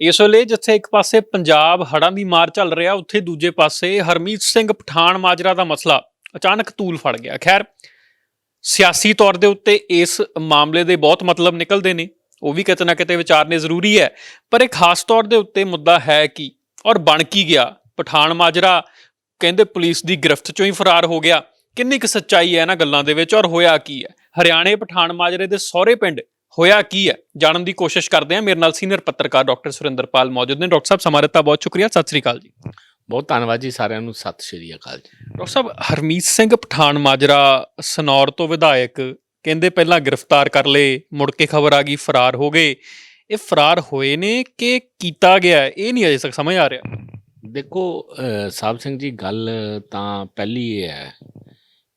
ਇਸ ਵੇਲੇ ਜਿੱਥੇ ਇੱਕ ਪਾਸੇ ਪੰਜਾਬ ਹੜ੍ਹਾਂ ਦੀ ਮਾਰ ਚੱਲ ਰਿਹਾ, ਉੱਥੇ ਦੂਜੇ ਪਾਸੇ ਹਰਮੀਤ ਸਿੰਘ ਪਠਾਨ ਮਾਜਰਾ ਦਾ ਮਸਲਾ ਅਚਾਨਕ ਤੂਲ ਫੜ ਗਿਆ। ਖੈਰ, ਸਿਆਸੀ ਤੌਰ ਦੇ ਉੱਤੇ ਇਸ ਮਾਮਲੇ ਦੇ ਬਹੁਤ ਮਤਲਬ ਨਿਕਲਦੇ ਨੇ, ਉਹ ਵੀ ਕਿਤੇ ਨਾ ਕਿਤੇ ਵਿਚਾਰਨੇ ਜ਼ਰੂਰੀ ਹੈ, ਪਰ ਇਹ ਖਾਸ ਤੌਰ ਦੇ ਉੱਤੇ ਮੁੱਦਾ ਹੈ ਕੀ ਔਰ ਬਣ ਕੀ ਗਿਆ? ਪਠਾਨ ਮਾਜਰਾ ਕਹਿੰਦੇ ਪੁਲਿਸ ਦੀ ਗ੍ਰਿਫਤ ਚੋਂ ਹੀ ਫਰਾਰ ਹੋ ਗਿਆ। ਕਿੰਨੀ ਕੁ ਸੱਚਾਈ ਹੈ ਇਹਨਾਂ ਗੱਲਾਂ ਦੇ ਵਿੱਚ ਔਰ ਹੋਇਆ ਕੀ ਹੈ? ਹਰਿਆਣੇ ਪਠਾਨ ਮਾਜਰੇ ਦੇ ਸਹੁਰੇ ਪਿੰਡ ਹੋਇਆ ਕੀ ਹੈ? ਜਾਣਨ ਦੀ ਕੋਸ਼ਿਸ਼ ਕਰਦੇ ਹਾਂ। ਮੇਰੇ ਨਾਲ ਸੀਨੀਅਰ ਪੱਤਰਕਾਰ ਡਾਕਟਰ ਸੁਰਿੰਦਰਪਾਲ ਮੌਜੂਦ ਨੇ। ਡਾਕਟਰ ਸਾਹਿਬ ਸਮਾਂ ਦਿੱਤਾ ਬਹੁਤ ਸ਼ੁਕਰੀਆ। ਸਤਿ ਸ੍ਰੀ ਅਕਾਲ ਜੀ। ਬਹੁਤ ਧੰਨਵਾਦ ਜੀ ਸਾਰਿਆਂ ਨੂੰ। ਸਤਿ ਸ਼੍ਰੀ ਅਕਾਲ ਜੀ। ਡਾਕਟਰ ਸਾਹਿਬ ਹਰਮੀਤ ਸਿੰਘ ਪਠਾਨ ਮਾਜਰਾ ਸਨੌਰ ਤੋਂ ਵਿਧਾਇਕ ਕਹਿੰਦੇ ਪਹਿਲਾਂ ਗ੍ਰਿਫਤਾਰ ਕਰ ਲਏ ਮੁੜ ਕੇ ਖਬਰ ਆ ਗਈ ਫਰਾਰ ਹੋ ਗਏ। ਇਹ ਫਰਾਰ ਹੋਏ ਨੇ ਕਿ ਕੀਤਾ ਗਿਆ? ਇਹ ਨਹੀਂ ਅਜੇ ਤੱਕ ਸਮਝ ਆ ਰਿਹਾ। ਦੇਖੋ ਸਾਹਿਬ ਸਿੰਘ ਜੀ ਗੱਲ ਤਾਂ ਪਹਿਲੀ ਇਹ ਹੈ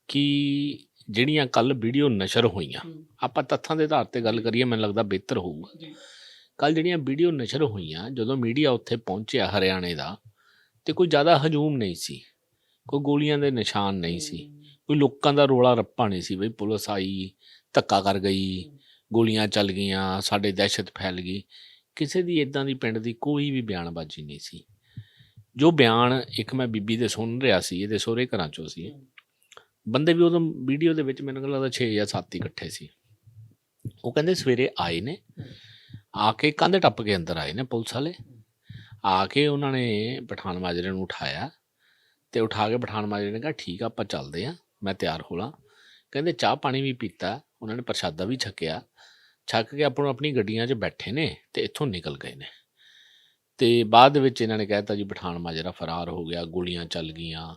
ਕਿ ਜਿਹੜੀਆਂ ਕੱਲ ਵੀਡੀਓ ਨਸ਼ਰ ਹੋਈਆਂ ਆਪਾਂ ਤੱਥਾਂ ਦੇ ਆਧਾਰ ਤੇ ਗੱਲ ਕਰੀਏ ਮੈਨੂੰ ਲੱਗਦਾ ਬਿਹਤਰ ਹੋਊਗਾ। ਕੱਲ ਜਿਹੜੀਆਂ ਵੀਡੀਓ ਨਸ਼ਰ ਹੋਈਆਂ ਜਦੋਂ ਮੀਡੀਆ ਉੱਥੇ ਪਹੁੰਚਿਆ ਹਰਿਆਣੇ ਦਾ ਤੇ ਕੋਈ ਜ਼ਿਆਦਾ ਹਜੂਮ ਨਹੀਂ ਸੀ ਕੋਈ ਗੋਲੀਆਂ ਦੇ ਨਿਸ਼ਾਨ ਨਹੀਂ ਸੀ ਕੋਈ ਲੋਕਾਂ ਦਾ ਰੋਲਾ ਰੱਪਾ ਨਹੀਂ ਸੀ ਬਈ ਪੁਲਿਸ ਆਈ ਧੱਕਾ ਕਰ ਗਈ ਗੋਲੀਆਂ ਚੱਲ ਗਈਆਂ ਸਾਡੇ ਦਹਿਸ਼ਤ ਫੈਲ ਗਈ। ਕਿਸੇ ਦੀ ਇਦਾਂ ਦੀ ਪਿੰਡ ਦੀ ਕੋਈ ਵੀ ਬਿਆਨਬਾਜ਼ੀ ਨਹੀਂ ਸੀ। ਜੋ ਬਿਆਨ ਇੱਕ ਮੈਂ ਬੀਬੀ ਦੇ ਸੁਣ ਰਿਹਾ ਸੀ ਇਹਦੇ ਸਹੁਰੇ ਘਰਾਂ ਚੋਂ ਸੀ। ਬੰਦੇ ਵੀ ਉਦੋਂ ਵੀਡੀਓ ਦੇ ਵਿੱਚ ਮੈਨੂੰ ਲੱਗਦਾ 6 ਜਾਂ 7 ਹੀ ਇਕੱਠੇ ਸੀ। ਉਹ ਕਹਿੰਦੇ ਸਵੇਰੇ ਆਏ ਨੇ, ਆ ਕੇ ਕੰਧ ਟੱਪ ਕੇ ਅੰਦਰ ਆਏ ਨੇ ਪੁਲਿਸ ਵਾਲੇ। ਆ ਕੇ ਉਹਨਾਂ ਨੇ ਪਠਾਨ ਮਾਜਰੇ ਨੂੰ ਉਠਾਇਆ ਤੇ ਉਠਾ ਕੇ ਪਠਾਨ ਮਾਜਰੇ ਨੇ ਕਿਹਾ, ਠੀਕ ਆ, ਆਪਾਂ ਚੱਲਦੇ ਆ, ਮੈਂ ਤਿਆਰ ਹੋਲਾ। ਕਹਿੰਦੇ ਚਾਹ ਪਾਣੀ ਵੀ ਪੀਤਾ, ਉਹਨਾਂ ਨੇ ਪ੍ਰਸ਼ਾਦਾ ਵੀ ਛਕਿਆ, ਛੱਕ ਕੇ ਆਪਣੋ ਆਪਣੀ ਗੱਡੀਆਂ 'ਚ ਬੈਠੇ ਨੇ ਤੇ ਇੱਥੋਂ ਨਿਕਲ ਗਏ ਨੇ। ਤੇ ਬਾਅਦ ਦੇ ਵਿੱਚ ਇਹਨਾਂ ਨੇ ਕਹਿਤਾ ਜੀ, ਪਠਾਨ ਮਾਜਰਾ ਫਰਾਰ ਹੋ ਗਿਆ, ਗੋਲੀਆਂ ਚੱਲ ਗਈਆਂ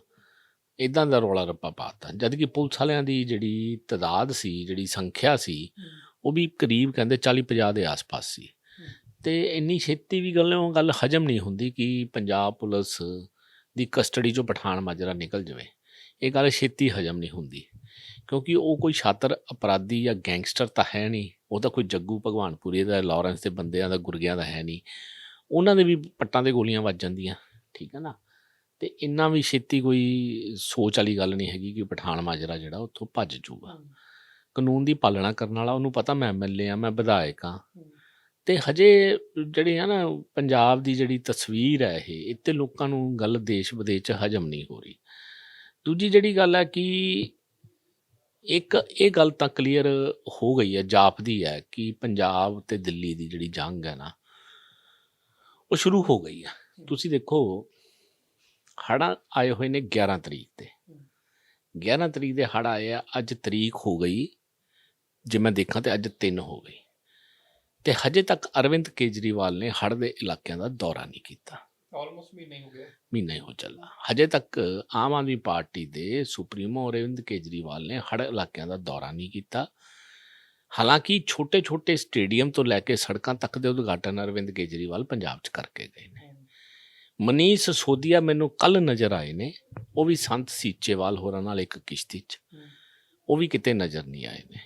ਇਦਾਂ ਦਾ ਰੌਲਾ ਰੱਪਾ ਪਾਤਾ ਜਦ ਕਿ ਪੁਲਿਸ ਵਾਲਿਆਂ ਦੀ ਜਿਹੜੀ ਤਦਾਦ ਸੀ ਜਿਹੜੀ ਸੰਖਿਆ ਸੀ ਉਹ ਵੀ ਕਰੀਬ ਕਹਿੰਦੇ 40 50 ਦੇ ਆਸ-ਪਾਸ ਸੀ। ਤੇ ਇੰਨੀ ਛੇਤੀ ਵੀ ਗੱਲ ਉਹ ਗੱਲ ਹਜਮ ਨਹੀਂ ਹੁੰਦੀ ਕਿ ਪੰਜਾਬ ਪੁਲਿਸ ਦੀ ਕਸਟਡੀ ਚੋਂ ਪਠਾਨ ਮਾਜਰਾ ਨਿਕਲ ਜਾਵੇ। ਇਹ ਗੱਲ ਛੇਤੀ ਹਜਮ ਨਹੀਂ ਹੁੰਦੀ। ਕਿਉਂਕਿ ਉਹ ਕੋਈ ਛਾਤਰ ਅਪਰਾਧੀ ਜਾਂ ਗੈਂਗਸਟਰ ਤਾਂ ਹੈ ਨਹੀਂ। ਉਹ ਤਾਂ ਕੋਈ ਜੱਗੂ ਭਗਵਾਨਪੁਰੀ ਦਾ ਲਾਰੈਂਸ ਦੇ ਬੰਦਿਆਂ ਦਾ ਗੁਰਗਿਆਂ ਦਾ ਹੈ ਨਹੀਂ। ਉਹਨਾਂ ਦੇ ਵੀ ਪੱਟਾਂ ਦੇ ਗੋਲੀਆਂ ਵੱਜ ਜਾਂਦੀਆਂ। ਠੀਕ ਹੈ ਨਾ? ਤੇ ਇੰਨਾ ਵੀ ਛੇਤੀ ਕੋਈ ਸੋਚ ਵਾਲੀ ਗੱਲ ਨਹੀਂ ਹੈਗੀ ਕਿ ਪਠਾਨ ਮਾਜਰਾ ਜਿਹੜਾ ਉੱਥੋਂ ਭੱਜ ਜਾਊਗਾ ਕਾਨੂੰਨ ਦੀ ਪਾਲਣਾ ਕਰਨ ਵਾਲਾ ਉਹਨੂੰ ਪਤਾ ਮੈਂ ਐਮਐਲਏ ਆ ਮੈਂ ਵਿਧਾਇਕ ਆ ਤੇ ਹਜੇ ਜਿਹੜੇ ਆ ਨਾ ਪੰਜਾਬ ਦੀ ਜਿਹੜੀ ਤਸਵੀਰ ਹੈ ਇਹ ਇੱਥੇ ਲੋਕਾਂ ਨੂੰ ਗੱਲ ਦੇਸ਼ ਵਿਦੇਸ਼ ਚ ਹਜਮ ਨਹੀਂ ਹੋ ਰਹੀ। ਦੂਜੀ ਜਿਹੜੀ ਗੱਲ ਹੈ ਕਿ ਇੱਕ ਇਹ ਗੱਲ ਤਾਂ ਕਲੀਅਰ ਹੋ ਗਈ ਹੈ ਜਾਪਦੀ ਹੈ ਕਿ ਪੰਜਾਬ ਤੇ ਦਿੱਲੀ ਦੀ ਜਿਹੜੀ ਜੰਗ ਹੈ ਨਾ ਉਹ ਸ਼ੁਰੂ ਹੋ ਗਈ ਹੈ। ਤੁਸੀਂ ਦੇਖੋ ਹੜ੍ਹ ਆਏ ਹੋਏ ਨੇ 11 ਤਰੀਕ ਤੇ 11 ਤਰੀਕ ਦੇ ਹੜ੍ਹ ਆਏ ਆ ਅੱਜ ਤਰੀਕ ਹੋ ਗਈ ਜੇ ਮੈਂ ਦੇਖਾਂ ਤੇ ਅੱਜ 3 ਹੋ ਗਈ ਤੇ ਹਜੇ ਤੱਕ ਅਰਵਿੰਦ ਕੇਜਰੀਵਾਲ ਨੇ ਹੜ੍ਹ ਦੇ ਇਲਾਕਿਆਂ ਦਾ ਦੌਰਾ ਨਹੀਂ ਕੀਤਾ। ਆਲਮੋਸਟ ਮਹੀਨਾ ਹੋ ਗਿਆ। ਮਹੀਨਾ ਹੀ ਹੋ ਚੱਲਾ। ਹਜੇ ਤੱਕ ਆਮ ਆਦਮੀ ਪਾਰਟੀ ਦੇ ਸੁਪਰੀਮੋ ਅਰਵਿੰਦ ਕੇਜਰੀਵਾਲ ਨੇ ਹੜ੍ਹ ਇਲਾਕਿਆਂ ਦਾ ਦੌਰਾ ਨਹੀਂ ਕੀਤਾ। ਹਾਲਾਂਕਿ ਛੋਟੇ-ਛੋਟੇ ਸਟੇਡੀਅਮ ਤੋਂ ਲੈ ਕੇ ਸੜਕਾਂ ਤੱਕ ਦੇ ਉਦਘਾਟਨ ਅਰਵਿੰਦ ਕੇਜਰੀਵਾਲ ਪੰਜਾਬ 'ਚ ਕਰਕੇ ਗਏ ਨੇ। ਮਨੀਸ਼ ਸੋਦੀਆ ਮੈਨੂੰ ਕੱਲ ਨਜ਼ਰ ਆਏ ਨੇ। ਉਹ ਵੀ ਸੰਤ ਸੀਚੇਵਾਲ ਹੋਰਾਂ ਨਾਲ ਇੱਕ ਕਿਸ਼ਤੀ 'ਚ। ਉਹ ਵੀ ਕਿਤੇ ਨਜ਼ਰ ਨਹੀਂ ਆਏ ਨੇ।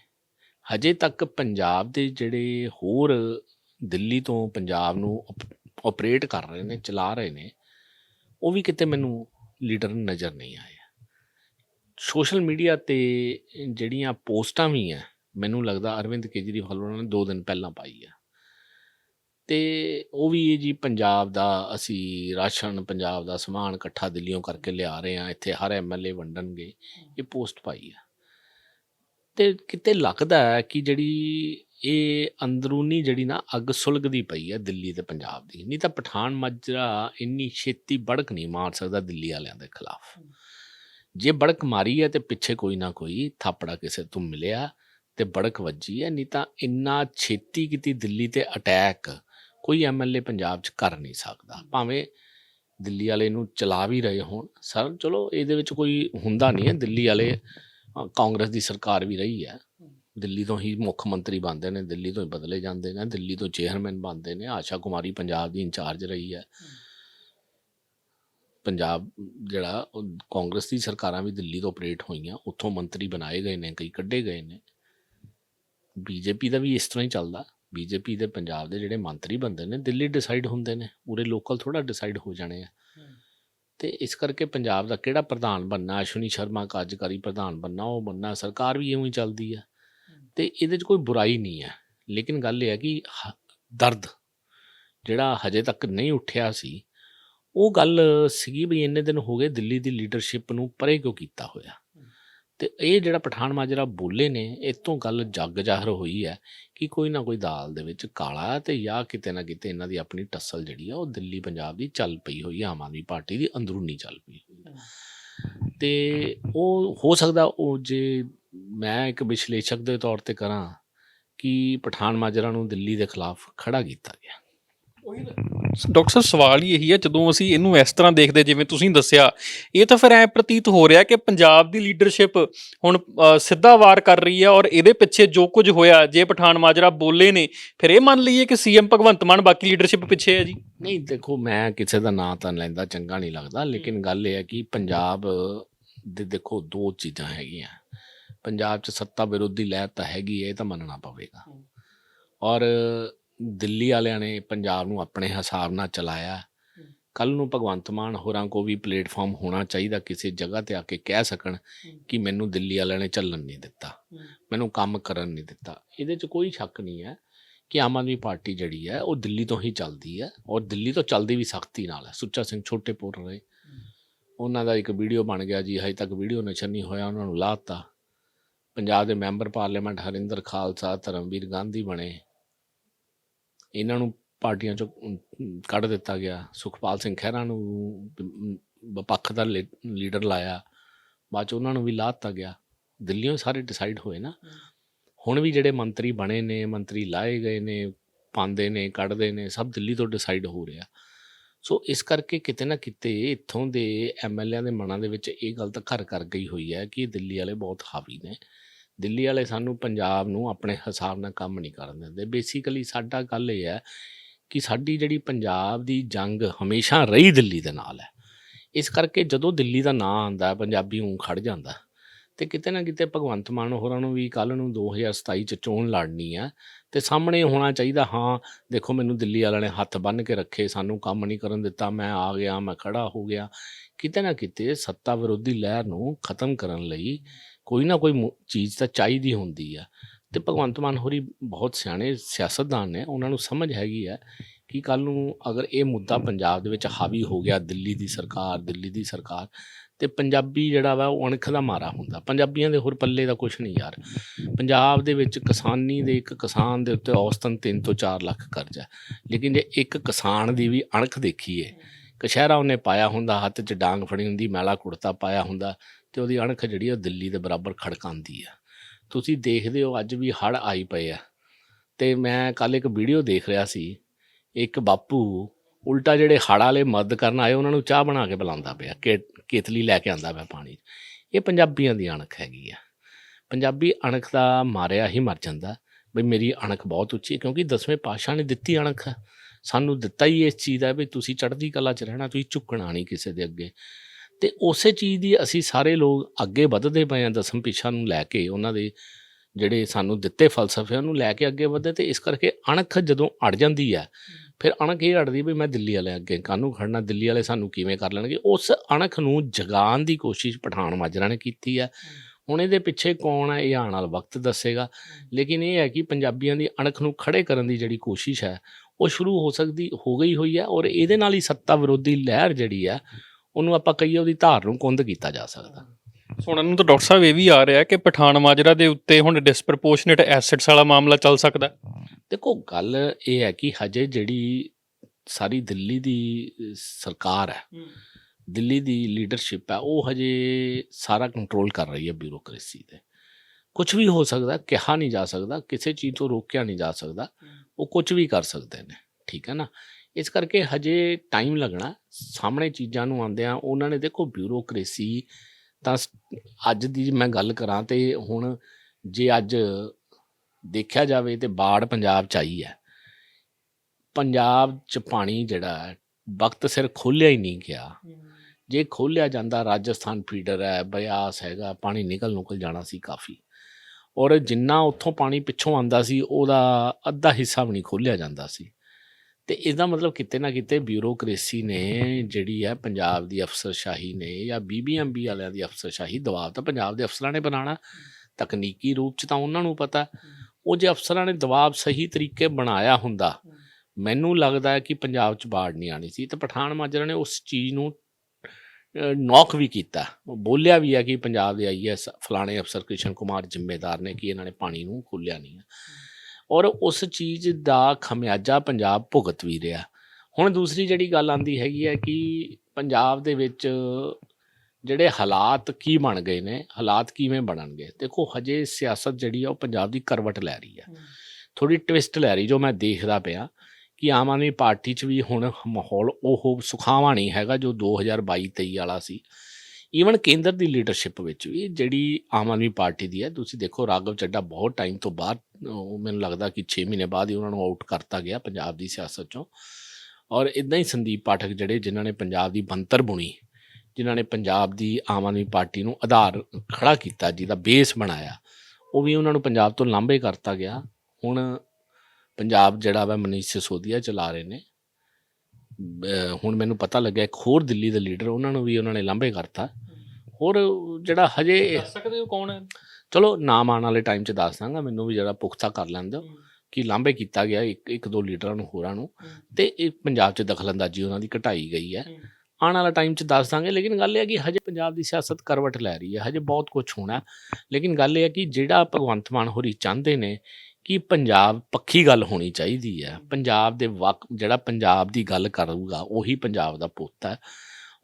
ਹਜੇ ਤੱਕ ਪੰਜਾਬ ਦੇ ਜਿਹੜੇ ਹੋਰ ਦਿੱਲੀ ਤੋਂ ਪੰਜਾਬ ਨੂੰ ਆਪਰੇਟ ਕਰ ਰਹੇ ਨੇ, ਚਲਾ ਰਹੇ ਨੇ, ਉਹ ਵੀ ਕਿਤੇ ਮੈਨੂੰ ਲੀਡਰ ਨਜ਼ਰ ਨਹੀਂ ਆਏ। ਸੋਸ਼ਲ ਮੀਡੀਆ ਤੇ ਜਿਹੜੀਆਂ ਪੋਸਟਾਂ ਵੀ ਆ, ਮੈਨੂੰ ਲੱਗਦਾ ਅਰਵਿੰਦ ਕੇਜਰੀਵਾਲ ਉਹਨਾਂ ਨੇ 2 ਦਿਨ ਪਹਿਲਾਂ ਪਾਈ ਆ। ਤੇ ਉਹ ਵੀ ਇਹ ਜੀ ਪੰਜਾਬ ਦਾ ਅਸੀਂ ਰਾਸ਼ਨ ਪੰਜਾਬ ਦਾ ਸਮਾਨ ਇਕੱਠਾ ਦਿੱਲੀੋਂ ਕਰਕੇ ਲਿਆ ਰਹੇ ਆ ਇੱਥੇ ਹਰ ਐਮਐਲਏ ਵੰਡਣਗੇ ਇਹ ਪੋਸਟ ਪਾਈ ਆ। ਤੇ ਕਿਤੇ ਲੱਗਦਾ ਹੈ ਕਿ ਜਿਹੜੀ ਇਹ ਅੰਦਰੂਨੀ ਜਿਹੜੀ ਨਾ ਅੱਗ ਸੁਲਗਦੀ ਪਈ ਹੈ ਦਿੱਲੀ ਤੇ ਪੰਜਾਬ ਦੀ ਨਹੀਂ ਤਾਂ ਪਠਾਨ ਮਾਜਰਾ ਇੰਨੀ ਛੇਤੀ ਬੜਕ ਨਹੀਂ ਮਾਰ ਸਕਦਾ ਦਿੱਲੀ ਵਾਲਿਆਂ ਦੇ ਖਿਲਾਫ। ਜੇ ਬੜਕ ਮਾਰੀ ਹੈ ਤੇ ਪਿੱਛੇ ਕੋਈ ਨਾ ਕੋਈ ਥਾਪੜਾ ਕਿਸੇ ਤੋਂ ਮਿਲਿਆ ਤੇ ਬੜਕ ਵੱਜੀ ਹੈ ਨਹੀਂ ਤਾਂ ਇੰਨਾ ਛੇਤੀ ਕਿਤੇ ਦਿੱਲੀ ਤੇ ਅਟੈਕ ਕੋਈ ਐਮਐਲਏ ਪੰਜਾਬ 'ਚ ਕਰ ਨਹੀਂ ਸਕਦਾ। ਭਾਵੇਂ ਦਿੱਲੀ ਵਾਲੇ ਨੂੰ ਚਲਾ ਵੀ ਰਹੇ ਹੋਣ ਸਰ ਚਲੋ ਇਹਦੇ ਵਿੱਚ ਕੋਈ ਹੁੰਦਾ ਨਹੀਂ ਹੈ। ਦਿੱਲੀ ਵਾਲੇ ਅ, ਕਾਂਗਰਸ ਦੀ ਸਰਕਾਰ ਵੀ ਰਹੀ ਹੈ। ਦਿੱਲੀ ਤੋਂ ਹੀ ਮੁੱਖ ਮੰਤਰੀ ਬਣਦੇ ਨੇ ਦਿੱਲੀ ਤੋਂ ਹੀ ਬਦਲੇ ਜਾਂਦੇ ਨੇ ਦਿੱਲੀ ਤੋਂ ਚੇਅਰਮੈਨ ਬਣਦੇ ਨੇ। ਆਸ਼ਾ ਕੁਮਾਰੀ ਪੰਜਾਬ ਦੀ ਇੰਚਾਰਜ ਰਹੀ ਹੈ। ਪੰਜਾਬ ਜਿਹੜਾ ਉਹ ਕਾਂਗਰਸ ਦੀ ਸਰਕਾਰਾਂ ਵੀ ਦਿੱਲੀ ਤੋਂ ਆਪਰੇਟ ਹੋਈਆਂ ਉੱਥੋਂ ਮੰਤਰੀ ਬਣਾਏ ਗਏ ਨੇ ਕਈ ਕੱਢੇ ਗਏ ਨੇ। ਬੀਜੇਪੀ ਦਾ ਵੀ ਇਸ ਤਰ੍ਹਾਂ ਹੀ ਚੱਲਦਾ। ਬੀਜੇਪੀ ਦੇ ਪੰਜਾਬ ਦੇ ਜਿਹੜੇ ਮੰਤਰੀ ਬੰਦੇ ਨੇ ਦਿੱਲੀ ਡਿਸਾਈਡ ਹੁੰਦੇ ਨੇ ਉਰੇ ਲੋਕਲ ਥੋੜਾ ਡਿਸਾਈਡ ਹੋ ਜਾਣੇ ਆ। ਤੇ ਇਸ ਕਰਕੇ ਪੰਜਾਬ ਦਾ ਕਿਹੜਾ ਪ੍ਰਧਾਨ ਬੰਨਾ ਅਸ਼ਵਨੀ ਸ਼ਰਮਾ ਕਾਰਜਕਾਰੀ ਪ੍ਰਧਾਨ ਬੰਨਾ ਉਹ ਬੰਨਾ ਸਰਕਾਰ ਵੀ ਇਉਂ ਹੀ ਚੱਲਦੀ ਹੈ। ਤੇ ਇਹਦੇ 'ਚ ਕੋਈ ਬੁਰਾਈ ਨਹੀਂ ਹੈ ਲੇਕਿਨ ਗੱਲ ਇਹ ਹੈ ਕਿ ਦਰਦ ਜਿਹੜਾ ਹਜੇ ਤੱਕ ਨਹੀਂ ਉੱਠਿਆ ਸੀ ਉਹ ਗੱਲ ਸੀਗੀ ਵੀ ਇੰਨੇ ਦਿਨ ਹੋ ਗਏ ਦਿੱਲੀ ਦੀ ਲੀਡਰਸ਼ਿਪ ਨੂੰ ਪਰੇ ਕਿਉਂ ਕੀਤਾ ਹੋਇਆ। ਤੇ ਇਹ ਜਿਹੜਾ ਪਠਾਨ ਮਾਜਰਾ ਬੋਲੇ ਨੇ, ਇਹ ਤੋਂ ਗੱਲ ਜੱਗ ਜ਼ਾਹਰ ਹੋਈ ਹੈ ਕਿ ਕੋਈ ਨਾ ਕੋਈ ਦਾਲ ਦੇ ਵਿੱਚ ਕਾਲਾ ਹੈ ਤੇ ਜਾਂ ਕਿਤੇ ਨਾ ਕਿਤੇ ਇਹਨਾਂ ਦੀ ਆਪਣੀ ਟੱਸਲ ਜਿਹੜੀ ਆ, ਉਹ ਦਿੱਲੀ ਪੰਜਾਬ ਦੀ ਚੱਲ ਪਈ ਹੋਈ ਆਮ ਆਦਮੀ ਪਾਰਟੀ ਦੀ ਅੰਦਰੂਨੀ ਚੱਲ ਪਈ ਹੋਈ ਹੈ ਤੇ ਉਹ ਹੋ ਸਕਦਾ ਉਹ ਜੇ ਮੈਂ ਇੱਕ ਵਿਸ਼ਲੇਸ਼ਕ ਦੇ ਤੌਰ ਤੇ ਕਰਾਂ ਕਿ ਪਠਾਨ ਮਾਜਰਾ ਨੂੰ ਦਿੱਲੀ ਦੇ ਖਿਲਾਫ ਖੜਾ ਕੀਤਾ ਗਿਆ। ਡਾਕਟਰ ਸਾਹਿਬ ਸਵਾਲ ਹੀ ਇਹੀ ਹੈ ਜਦੋਂ ਅਸੀਂ ਇਹਨੂੰ ਇਸ ਤਰ੍ਹਾਂ ਦੇਖਦੇ ਜਿਵੇਂ ਤੁਸੀਂ ਦੱਸਿਆ ਇਹ ਤਾਂ ਫਿਰ ਐ ਪ੍ਰਤੀਤ ਹੋ ਰਿਹਾ ਕਿ ਪੰਜਾਬ ਦੀ ਲੀਡਰਸ਼ਿਪ ਹੁਣ ਅ, ਸਿੱਧਾ ਵਾਰ ਕਰ ਰਹੀ ਹੈ ਔਰ ਇਹਦੇ ਪਿੱਛੇ ਜੋ ਕੁਝ ਹੋਇਆ ਜੇ ਪਠਾਨ ਮਾਜਰਾ ਬੋਲੇ ਨੇ ਫਿਰ ਇਹ ਮੰਨ ਲਈਏ ਕਿ ਸੀਐਮ ਭਗਵੰਤ ਮਾਨ ਬਾਕੀ ਲੀਡਰਸ਼ਿਪ ਪਿੱਛੇ ਹੈ ਜੀ। ਨਹੀਂ ਦੇਖੋ ਮੈਂ ਕਿਸੇ ਦਾ ਨਾਂ ਤਾਂ ਲੈਂਦਾ ਚੰਗਾ ਨਹੀਂ ਲੱਗਦਾ ਲੇਕਿਨ ਗੱਲ ਇਹ ਹੈ ਕਿ ਪੰਜਾਬ ਦੇ ਦੇਖੋ ਦੋ ਚੀਜ਼ਾਂ ਹੈਗੀਆਂ। ਪੰਜਾਬ 'ਚ ਸੱਤਾ ਵਿਰੋਧੀ ਲਹਿਰ ਤਾਂ ਹੈਗੀ ਹੈ ਇਹ ਤਾਂ ਮੰਨਣਾ ਪਵੇਗਾ। ਔਰ ਦਿੱਲੀ ਵਾਲਿਆਂ ਨੇ ਪੰਜਾਬ ਨੂੰ ਆਪਣੇ ਹਿਸਾਬ ਨਾਲ ਚਲਾਇਆ। ਕੱਲ ਨੂੰ ਭਗਵੰਤ ਮਾਨ ਹੋਰਾਂ ਕੋ ਵੀ ਪਲੇਟਫਾਰਮ ਹੋਣਾ ਚਾਹੀਦਾ ਕਿਸੇ ਜਗ੍ਹਾ ਤੇ ਆ ਕੇ ਕਹਿ ਸਕਣ ਕਿ ਮੈਨੂੰ ਦਿੱਲੀ ਵਾਲਿਆਂ ਨੇ ਚੱਲਣ ਨਹੀਂ ਦਿੱਤਾ ਮੈਨੂੰ ਕੰਮ ਕਰਨ ਨਹੀਂ ਦਿੱਤਾ। ਇਹਦੇ 'ਚ ਕੋਈ ਸ਼ੱਕ ਨਹੀਂ ਹੈ ਕਿ ਆਮ ਆਦਮੀ ਪਾਰਟੀ ਜਿਹੜੀ ਹੈ ਉਹ ਦਿੱਲੀ ਤੋਂ ਹੀ ਚੱਲਦੀ ਹੈ ਔਰ ਦਿੱਲੀ ਤੋਂ ਚੱਲਦੀ ਵੀ ਸਖਤੀ ਨਾਲ ਹੈ। ਸੁੱਚਾ ਸਿੰਘ ਛੋਟੇਪੁਰ ਰਹੇ। ਉਹਨਾਂ ਦਾ ਇੱਕ ਵੀਡੀਓ ਬਣ ਗਿਆ ਜੀ ਹਜੇ ਤੱਕ ਵੀਡੀਓ ਨਸ਼ਰ ਨਹੀਂ ਹੋਇਆ ਉਹਨਾਂ ਨੂੰ ਲਾਤਾ। ਪੰਜਾਬ ਦੇ ਮੈਂਬਰ ਪਾਰਲੀਮੈਂਟ ਹਰਿੰਦਰ ਖਾਲਸਾ ਧਰਮਵੀਰ ਗਾਂਧੀ ਬਣੇ। ਇਹਨਾਂ ਨੂੰ ਪਾਰਟੀਆਂ ਚੋਂ ਕੱਢ ਦਿੱਤਾ ਗਿਆ। ਸੁਖਪਾਲ ਸਿੰਘ ਖਹਿਰਾ ਨੂੰ ਵਿਪੱਖ ਦਾ ਲੀ- ਲੀਡਰ ਲਾਇਆ। ਬਾਅਦ ਚ ਉਹਨਾਂ ਨੂੰ ਵੀ ਲਾਤਾ ਗਿਆ। ਦਿੱਲੀੋਂ ਸਾਰੇ ਡਿਸਾਈਡ ਹੋਏ ਨਾ। ਹੁਣ ਵੀ ਜਿਹੜੇ ਮੰਤਰੀ ਬਣੇ ਨੇ ਮੰਤਰੀ ਲਾਏ ਗਏ ਨੇ ਪਾਉਂਦੇ ਨੇ ਕੱਢਦੇ ਨੇ ਸਭ ਦਿੱਲੀ ਤੋਂ ਡਿਸਾਈਡ ਹੋ ਰਿਹਾ। ਸੋ ਇਸ ਕਰਕੇ ਕਿਤੇ ਨਾ ਕਿਤੇ ਇੱਥੋਂ ਦੇ ਐਮਐਲਏਆਂ ਦੇ ਮਨਾਂ ਦੇ ਵਿੱਚ ਇਹ ਗੱਲ ਤਾਂ ਘਰ ਕਰ ਗਈ ਹੋਈ ਹੈ ਕਿ ਦਿੱਲੀ ਵਾਲੇ ਬਹੁਤ ਹਾਵੀ ਨੇ। ਦਿੱਲੀ ਵਾਲੇ ਸਾਨੂੰ ਪੰਜਾਬ ਨੂੰ ਆਪਣੇ ਹਿਸਾਬ ਨਾਲ ਕੰਮ ਨਹੀਂ ਕਰਨ ਦਿੰਦੇ। ਬੇਸਿਕਲੀ ਸਾਡਾ ਗੱਲ ਇਹ ਹੈ ਕਿ ਸਾਡੀ ਜਿਹੜੀ ਪੰਜਾਬ ਦੀ ਜੰਗ ਹਮੇਸ਼ਾ ਰਹੀ ਦਿੱਲੀ ਦੇ ਨਾਲ ਹੈ। ਇਸ ਕਰਕੇ ਜਦੋਂ ਦਿੱਲੀ ਦਾ ਨਾਂ ਆਂਦਾ ਪੰਜਾਬੀ ਉਂ ਖੜ ਜਾਂਦਾ ਤੇ ਕਿਤੇ ਨਾ ਕਿਤੇ ਭਗਵੰਤ ਮਾਨ ਹੋਰਾਂ ਨੂੰ ਵੀ ਕੱਲ ਨੂੰ 2027 ਚ ਚੋਣ ਲੜਨੀ ਆ ਤੇ ਸਾਹਮਣੇ ਹੋਣਾ ਚਾਹੀਦਾ, ਹਾਂ, ਦੇਖੋ ਮੈਨੂੰ ਦਿੱਲੀ ਵਾਲਿਆਂ ਨੇ ਹੱਥ ਬੰਨ੍ਹ ਕੇ ਰੱਖੇ, ਸਾਨੂੰ ਕੰਮ ਨਹੀਂ ਕਰਨ ਦਿੱਤਾ, ਮੈਂ ਆ ਗਿਆ, ਮੈਂ ਖੜਾ ਹੋ ਗਿਆ। ਕਿਤੇ ਨਾ ਕਿਤੇ ਸੱਤਾ ਵਿਰੋਧੀ ਲਹਿਰ ਨੂੰ ਖਤਮ ਕਰਨ ਲਈ ਕੋਈ ਨਾ ਕੋਈ ਮੁ- ਚੀਜ਼ ਤਾਂ ਚਾਹੀਦੀ ਹੁੰਦੀ ਆ। ਤੇ ਭਗਵੰਤ ਮਾਨ ਹੋਰੀ ਬਹੁਤ ਸਿਆਣੇ ਸਿਆਸਤਦਾਨ ਨੇ, ਉਹਨਾਂ ਨੂੰ ਸਮਝ ਹੈਗੀ ਆ ਕਿ ਕੱਲ ਨੂੰ ਅਗਰ ਇਹ ਮੁੱਦਾ ਪੰਜਾਬ ਦੇ ਵਿੱਚ ਹਾਵੀ ਹੋ ਗਿਆ, ਦਿੱਲੀ ਦੀ ਸਰਕਾਰ, ਦਿੱਲੀ ਦੀ ਸਰਕਾਰ, ਤੇ ਪੰਜਾਬੀ ਜਿਹੜਾ ਵਾ ਉਹ ਅਣਖ ਦਾ ਮਾਰਾ ਹੁੰਦਾ। ਪੰਜਾਬੀਆਂ ਦੇ ਹੋਰ ਪੱਲੇ ਦਾ ਕੁਝ ਨਹੀਂ ਯਾਰ। ਪੰਜਾਬ ਦੇ ਵਿੱਚ ਕਿਸਾਨੀ ਦੇ ਇੱਕ ਕਿਸਾਨ ਦੇ ਉੱਤੇ ਔਸਤਨ 3 ਤੋਂ 4 ਲੱਖ ਕਰਜ਼ਾ ਲੇਕਿਨ ਜੇ ਇੱਕ ਕਿਸਾਨ ਦੀ ਵੀ ਅਣਖ ਦੇਖੀਏ ਕਸ਼ਹਿਰਾ ਉਹਨੇ ਪਾਇਆ ਹੁੰਦਾ, ਹੱਥ 'ਚ ਡਾਂਗ ਫੜੀ ਹੁੰਦੀ, ਮੈਲਾ ਕੁੜਤਾ ਪਾਇਆ ਹੁੰਦਾ ਤੇ ਉਹਦੀ ਅਣਖ ਜਿਹੜੀ ਆ ਉਹ ਦਿੱਲੀ ਦੇ ਬਰਾਬਰ ਖੜਕਾਉਂਦੀ ਆ। ਤੁਸੀਂ ਦੇਖਦੇ ਹੋ ਅੱਜ ਵੀ ਹੜ ਆਈ ਪਏ ਆ। ਤੇ ਮੈਂ ਕੱਲ ਇੱਕ ਵੀਡੀਓ ਦੇਖ ਰਿਹਾ ਸੀ, ਇੱਕ ਬਾਪੂ ਉਲਟਾ ਜਿਹੜੇ ਹੜ ਵਾਲੇ ਮਦਦ ਕਰਨ ਆਏ, ਉਹਨਾਂ ਨੂੰ ਚਾਹ ਬਣਾ ਕੇ ਪਿਲਾਉਂਦਾ ਪਿਆ, ਕੇ, ਕੇਤਲੀ ਲੈ ਕੇ ਆਂਦਾ ਪਿਆ ਪਾਣੀ। ਇਹ ਪੰਜਾਬੀਆਂ ਦੀ ਅਣਖ ਹੈਗੀ ਆ। ਪੰਜਾਬੀ ਅਣਖ ਦਾ ਮਾਰਿਆ ਹੀ ਮਰ ਜਾਂਦਾ। ਬਈ ਮੇਰੀ ਅਣਖ ਬਹੁਤ ਉੱਚੀ ਹੈ ਕਿਉਂਕਿ ਦਸਵੇਂ ਪਾਤਸ਼ਾਹ ਨੇ ਦਿੱਤੀ ਅਣਖ। ਸਾਨੂੰ ਦਿੱਤਾ ਹੀ ਇਸ ਚੀਜ਼ ਦਾ ਵੀ ਤੁਸੀਂ ਚੜ੍ਹਦੀ ਕਲਾ 'ਚ ਰਹਿਣਾ, ਤੁਸੀਂ ਝੁਕਣਾ ਨਹੀਂ ਕਿਸੇ ਦੇ ਅੱਗੇ। ਤੇ ਉਸੇ ਚੀਜ਼ ਦੀ ਅਸੀਂ ਸਾਰੇ ਲੋਕ ਅੱਗੇ ਵੱਧਦੇ ਪਏ ਆ ਦਸਮ ਪਿਛਾ ਨੂੰ ਲੈ ਕੇ, ਉਹਨਾਂ ਦੇ ਜਿਹੜੇ ਸਾਨੂੰ ਦਿੱਤੇ ਫਲਸਫੇ ਉਹਨੂੰ ਲੈ ਕੇ ਅੱਗੇ ਵਧਦੇ ਤੇ ਇਸ ਕਰਕੇ ਅਣਖ ਜਦੋਂ ਅੜ ਜਾਂਦੀ ਹੈ, ਫਿਰ ਅਣਖ ਇਹ ਅੜਦੀ ਵੀ ਮੈਂ ਦਿੱਲੀ ਵਾਲੇ ਅੱਗੇ ਕਾਹਨੂੰ ਖੜਨਾ, ਦਿੱਲੀ ਵਾਲੇ ਸਾਨੂੰ ਕਿਵੇਂ ਕਰ ਲੈਣਗੇ? ਉਸ ਅਣਖ ਨੂੰ ਜਗਾਉਣ ਦੀ ਕੋਸ਼ਿਸ਼ ਪਠਾਨ ਮਾਜਰਾ ਨੇ ਕੀਤੀ ਹੈ। ਹੁਣ ਇਹਦੇ ਪਿੱਛੇ ਕੌਣ ਹੈ? ਇਹ ਆਉਣ ਵਾਲਾ ਵਕਤ ਦੱਸੇਗਾ। ਲੇਕਿਨ ਇਹ ਹੈ ਕਿ ਪੰਜਾਬੀਆਂ ਦੀ ਅਣਖ ਨੂੰ ਖੜੇ ਕਰਨ ਦੀ ਜਿਹੜੀ ਕੋਸ਼ਿਸ਼ ਹੈ, ਉਹ ਸ਼ੁਰੂ ਹੋ ਸਕਦੀ, ਹੋ ਗਈ ਹੋਈ ਹੈ ਔਰ ਇਹਦੇ ਨਾਲ ਹੀ ਸੱਤਾ ਵਿਰੋਧੀ ਲਹਿਰ ਜਿਹੜੀ ਹੈ ਉਹਨੂੰ ਆਪਾਂ ਕਹੀਏ ਉਹਦੀ ਧਾਰ ਨੂੰ ਕੁੰਦ ਕੀਤਾ ਜਾ ਸਕਦਾ। ਸੁਣਨ ਨੂੰ ਤਾਂ ਡਾਕਟਰ ਸਾਹਿਬ ਇਹ ਵੀ ਆ ਰਿਹਾ ਕਿ ਪਠਾਨ ਮਾਜਰਾ ਦੇ ਉੱਤੇ ਹੁਣ ਡਿਸਪ੍ਰੋਪੋਰਸ਼ਨੇਟ ਐਸੈਟਸ ਵਾਲਾ ਮਾਮਲਾ ਚੱਲ ਸਕਦਾ। ਦੇਖੋ ਗੱਲ ਇਹ ਹੈ ਕਿ ਹਜੇ ਜਿਹੜੀ ਸਾਰੀ ਦਿੱਲੀ ਦੀ ਸਰਕਾਰ ਹੈ ਦਿੱਲੀ ਦੀ ਲੀਡਰਸ਼ਿਪ ਹੈ ਉਹ ਹਜੇ ਸਾਰਾ ਕੰਟਰੋਲ ਕਰ ਰਹੀ ਹੈ ਬਿਊਰੋਕ੍ਰੇਸੀ ਤੇ। ਕੁਝ ਵੀ ਹੋ ਸਕਦਾ ਕਿਹਾ ਨਹੀਂ ਜਾ ਸਕਦਾ ਕਿਸੇ ਚੀਜ਼ ਤੋਂ ਰੋਕਿਆ ਨਹੀਂ ਜਾ ਸਕਦਾ ਉਹ ਕੁਝ ਵੀ ਕਰ ਸਕਦੇ ਨੇ ਠੀਕ ਹੈ ਨਾ? ਇਸ ਕਰਕੇ ਹਜੇ ਟਾਈਮ ਲੱਗਣਾ। ਸਾਹਮਣੇ ਚੀਜ਼ਾਂ ਨੂੰ ਆਉਂਦਿਆਂ ਉਹਨਾਂ ਨੇ ਦੇਖੋ ਬਿਊਰੋਕ੍ਰੇਸੀ ਤਾਂ ਅੱਜ ਦੀ ਮੈਂ ਗੱਲ ਕਰਾਂ ਤੇ ਹੁਣ ਜੇ ਅੱਜ ਦੇਖਿਆ ਜਾਵੇ ਤੇ ਬਾੜ ਪੰਜਾਬ ਚ ਆਈ ਹੈ। ਪੰਜਾਬ ਚ ਪਾਣੀ ਜਿਹੜਾ ਵਕਤ ਸਿਰ ਖੋਲਿਆ ਹੀ ਨਹੀਂ ਗਿਆ। ਜੇ ਖੋਲਿਆ ਜਾਂਦਾ, ਰਾਜਸਥਾਨ ਫੀਡਰ ਹੈ, ਬਿਆਸ ਹੈਗਾ, ਪਾਣੀ ਨਿਕਲ ਨੁਕਲ ਜਾਣਾ ਸੀ ਕਾਫੀ। ਔਰ ਜਿੰਨਾ ਉੱਥੋਂ ਪਾਣੀ ਪਿੱਛੋਂ ਆਂਦਾ ਸੀ, ਉਹਦਾ ਅੱਧਾ ਹਿੱਸਾ ਵੀ ਨਹੀਂ ਖੋਲਿਆ ਜਾਂਦਾ ਸੀ। ਤੇ ਇਹਦਾ ਮਤਲਬ ਕਿਤੇ ਨਾ ਕਿਤੇ ਬਿਊਰੋਕ੍ਰੇਸੀ ਨੇ ਜਿਹੜੀ ਹੈ ਪੰਜਾਬ ਦੀ ਅਫਸਰਸ਼ਾਹੀ ਨੇ ਜਾਂ ਬੀਬੀਐਮਬੀ ਵਾਲਿਆਂ ਦੀ ਅਫਸਰਸ਼ਾਹੀ ਦਬਾਅ ਤਾਂ ਪੰਜਾਬ ਦੇ ਅਫਸਰਾਂ ਨੇ ਬਣਾਉਣਾ। ਤਕਨੀਕੀ ਰੂਪ ਚ ਤਾਂ ਉਹਨਾਂ ਨੂੰ ਪਤਾ। ਉਹ ਜੇ ਅਫਸਰਾਂ ਨੇ ਦਬਾਅ ਸਹੀ ਤਰੀਕੇ ਬਣਾਇਆ ਹੁੰਦਾ, ਮੈਨੂੰ ਲੱਗਦਾ ਹੈ ਕਿ ਪੰਜਾਬ 'ਚ ਬਾੜ ਨਹੀਂ ਆਣੀ ਸੀ। ਤੇ ਪਠਾਨ ਮਾਜਰਾ ਨੇ ਉਸ ਚੀਜ਼ ਨੂੰ ਨੌਕ ਵੀ ਕੀਤਾ। ਬੋਲਿਆ ਵੀ ਹੈ ਕਿ ਪੰਜਾਬ ਦੇ ਆਈਐਸ ਫਲਾਣੇ ਅਫਸਰ ਕ੍ਰਿਸ਼ਨ ਕੁਮਾਰ ਜ਼ਿੰਮੇਦਾਰ ਨੇ ਕਿ ਇਹਨਾਂ ਨੇ ਪਾਣੀ ਨੂੰ ਖੋਲਿਆ ਨਹੀਂ ਹੈ। ਔਰ ਉਸ ਚੀਜ਼ ਦਾ ਖਮਿਆਜਾ ਪੰਜਾਬ ਭੁਗਤ ਵੀ ਰਿਹਾ। ਹੁਣ ਦੂਸਰੀ ਜਿਹੜੀ ਗੱਲ ਆਂਦੀ ਹੈਗੀ ਹੈ ਕਿ ਪੰਜਾਬ ਦੇ ਵਿੱਚ ਜਿਹੜੇ ਹਾਲਾਤ ਕੀ ਬਣ ਗਏ ਨੇ ਹਾਲਾਤ ਕਿਵੇਂ ਬਣਨਗੇ? ਦੇਖੋ ਹਜੇ ਸਿਆਸਤ ਜਿਹੜੀ ਆ ਉਹ ਪੰਜਾਬ ਦੀ ਕਰਵਟ ਲੈ ਰਹੀ ਹੈ। ਥੋੜੀ ਟਵਿਸਟ ਲੈ ਰਹੀ ਜੋ ਮੈਂ ਦੇਖਦਾ ਪਿਆ ਕਿ ਆਮ ਆਦਮੀ ਪਾਰਟੀ 'ਚ ਵੀ ਹੁਣ ਮਾਹੌਲ ਉਹ ਸੁਖਾਵਾਂ ਨਹੀਂ ਹੈਗਾ ਜੋ 2022-23 ਵਾਲਾ ਸੀ। ਈਵਨ ਕੇਂਦਰ ਦੀ ਲੀਡਰਸ਼ਿਪ ਵਿੱਚ ਵੀ ਜਿਹੜੀ ਆਮ ਆਦਮੀ ਪਾਰਟੀ ਦੀ ਹੈ, ਤੁਸੀਂ ਦੇਖੋ ਰਾਘਵ ਚੱਡਾ ਬਹੁਤ ਟਾਈਮ ਤੋਂ ਬਾਅਦ, ਉਹ ਮੈਨੂੰ ਲੱਗਦਾ ਕਿ 6 ਮਹੀਨੇ ਬਾਅਦ ਹੀ ਉਹਨਾਂ ਨੂੰ ਆਊਟ ਕਰਤਾ ਗਿਆ ਪੰਜਾਬ ਦੀ ਸਿਆਸਤ 'ਚੋਂ। ਔਰ ਇਦਾਂ ਹੀ ਸੰਦੀਪ ਪਾਠਕ ਜਿਹੜੇ ਜਿਨ੍ਹਾਂ ਨੇ ਪੰਜਾਬ ਦੀ ਬੰਤਰ ਬੁਣੀ, ਜਿਨ੍ਹਾਂ ਨੇ ਪੰਜਾਬ ਦੀ ਆਮ ਆਦਮੀ ਪਾਰਟੀ ਨੂੰ ਆਧਾਰ ਖੜਾ ਕੀਤਾ, ਜਿਹਦਾ ਬੇਸ ਬਣਾਇਆ, ਉਹ ਵੀ ਉਹਨਾਂ ਨੂੰ ਪੰਜਾਬ ਤੋਂ ਲਾਂਭੇ ਕਰਤਾ ਗਿਆ। ਹੁਣ ਪੰਜਾਬ ਜਿਹੜਾ ਵਾ ਮਨੀਸ਼ ਸਿਸੋਦੀਆ ਚਲਾ ਰਹੇ ਨੇ ਹੁਣ ਮੈਨੂੰ ਪਤਾ ਲੱਗਿਆ ਇੱਕ ਹੋਰ ਦਿੱਲੀ ਦੇ ਲੀਡਰ ਉਹਨਾਂ ਨੂੰ ਵੀ ਉਹਨਾਂ ਨੇ ਲਾਂਭੇ ਕਰਤਾ। ਹੋਰ ਜਿਹੜਾ ਹਜੇ ਦੱਸ ਸਕਦੇ ਹੋ ਕੌਣ ਹੈ? ਚਲੋ ਨਾਮ ਆਉਣ ਵਾਲੇ ਟਾਈਮ 'ਚ ਦੱਸ ਦਾਂਗਾ ਮੈਨੂੰ ਵੀ ਜਿਹੜਾ ਪੁਖਤਾ ਕਰ ਲੈਣ ਦਿਓ ਕਿ ਲਾਂਭੇ ਕੀਤਾ ਗਿਆ ਇੱਕ ਇੱਕ ਦੋ ਲੀਡਰਾਂ ਨੂੰ ਹੋਰਾਂ ਨੂੰ। ਤੇ ਇਹ ਪੰਜਾਬ 'ਚ ਦਖਲਅੰਦਾਜ਼ੀ ਉਹਨਾਂ ਦੀ ਘਟਾਈ ਗਈ ਹੈ। ਆਉਣ ਵਾਲਾ ਟਾਈਮ 'ਚ ਦੱਸ ਦਾਂਗੇ ਲੇਕਿਨ ਗੱਲ ਇਹ ਹੈ ਕਿ ਹਜੇ ਪੰਜਾਬ ਦੀ ਸਿਆਸਤ ਕਰਵਟ ਲੈ ਰਹੀ ਹੈ ਹਜੇ ਬਹੁਤ ਕੁਝ ਹੋਣਾ ਹੈ। ਲੇਕਿਨ ਗੱਲ ਇਹ ਹੈ ਕਿ ਜਿਹੜਾ ਭਗਵੰਤ ਮਾਨ ਹੋਰੀ ਚਾਹੁੰਦੇ ਨੇ ਕਿ ਪੰਜਾਬ ਪੱਖੀ ਗੱਲ ਹੋਣੀ ਚਾਹੀਦੀ ਹੈ। ਪੰਜਾਬ ਦੇ ਵਕ ਜਿਹੜਾ ਪੰਜਾਬ ਦੀ ਗੱਲ ਕਰੂਗਾ, ਉਹੀ ਪੰਜਾਬ ਦਾ ਪੁੱਤ ਹੈ।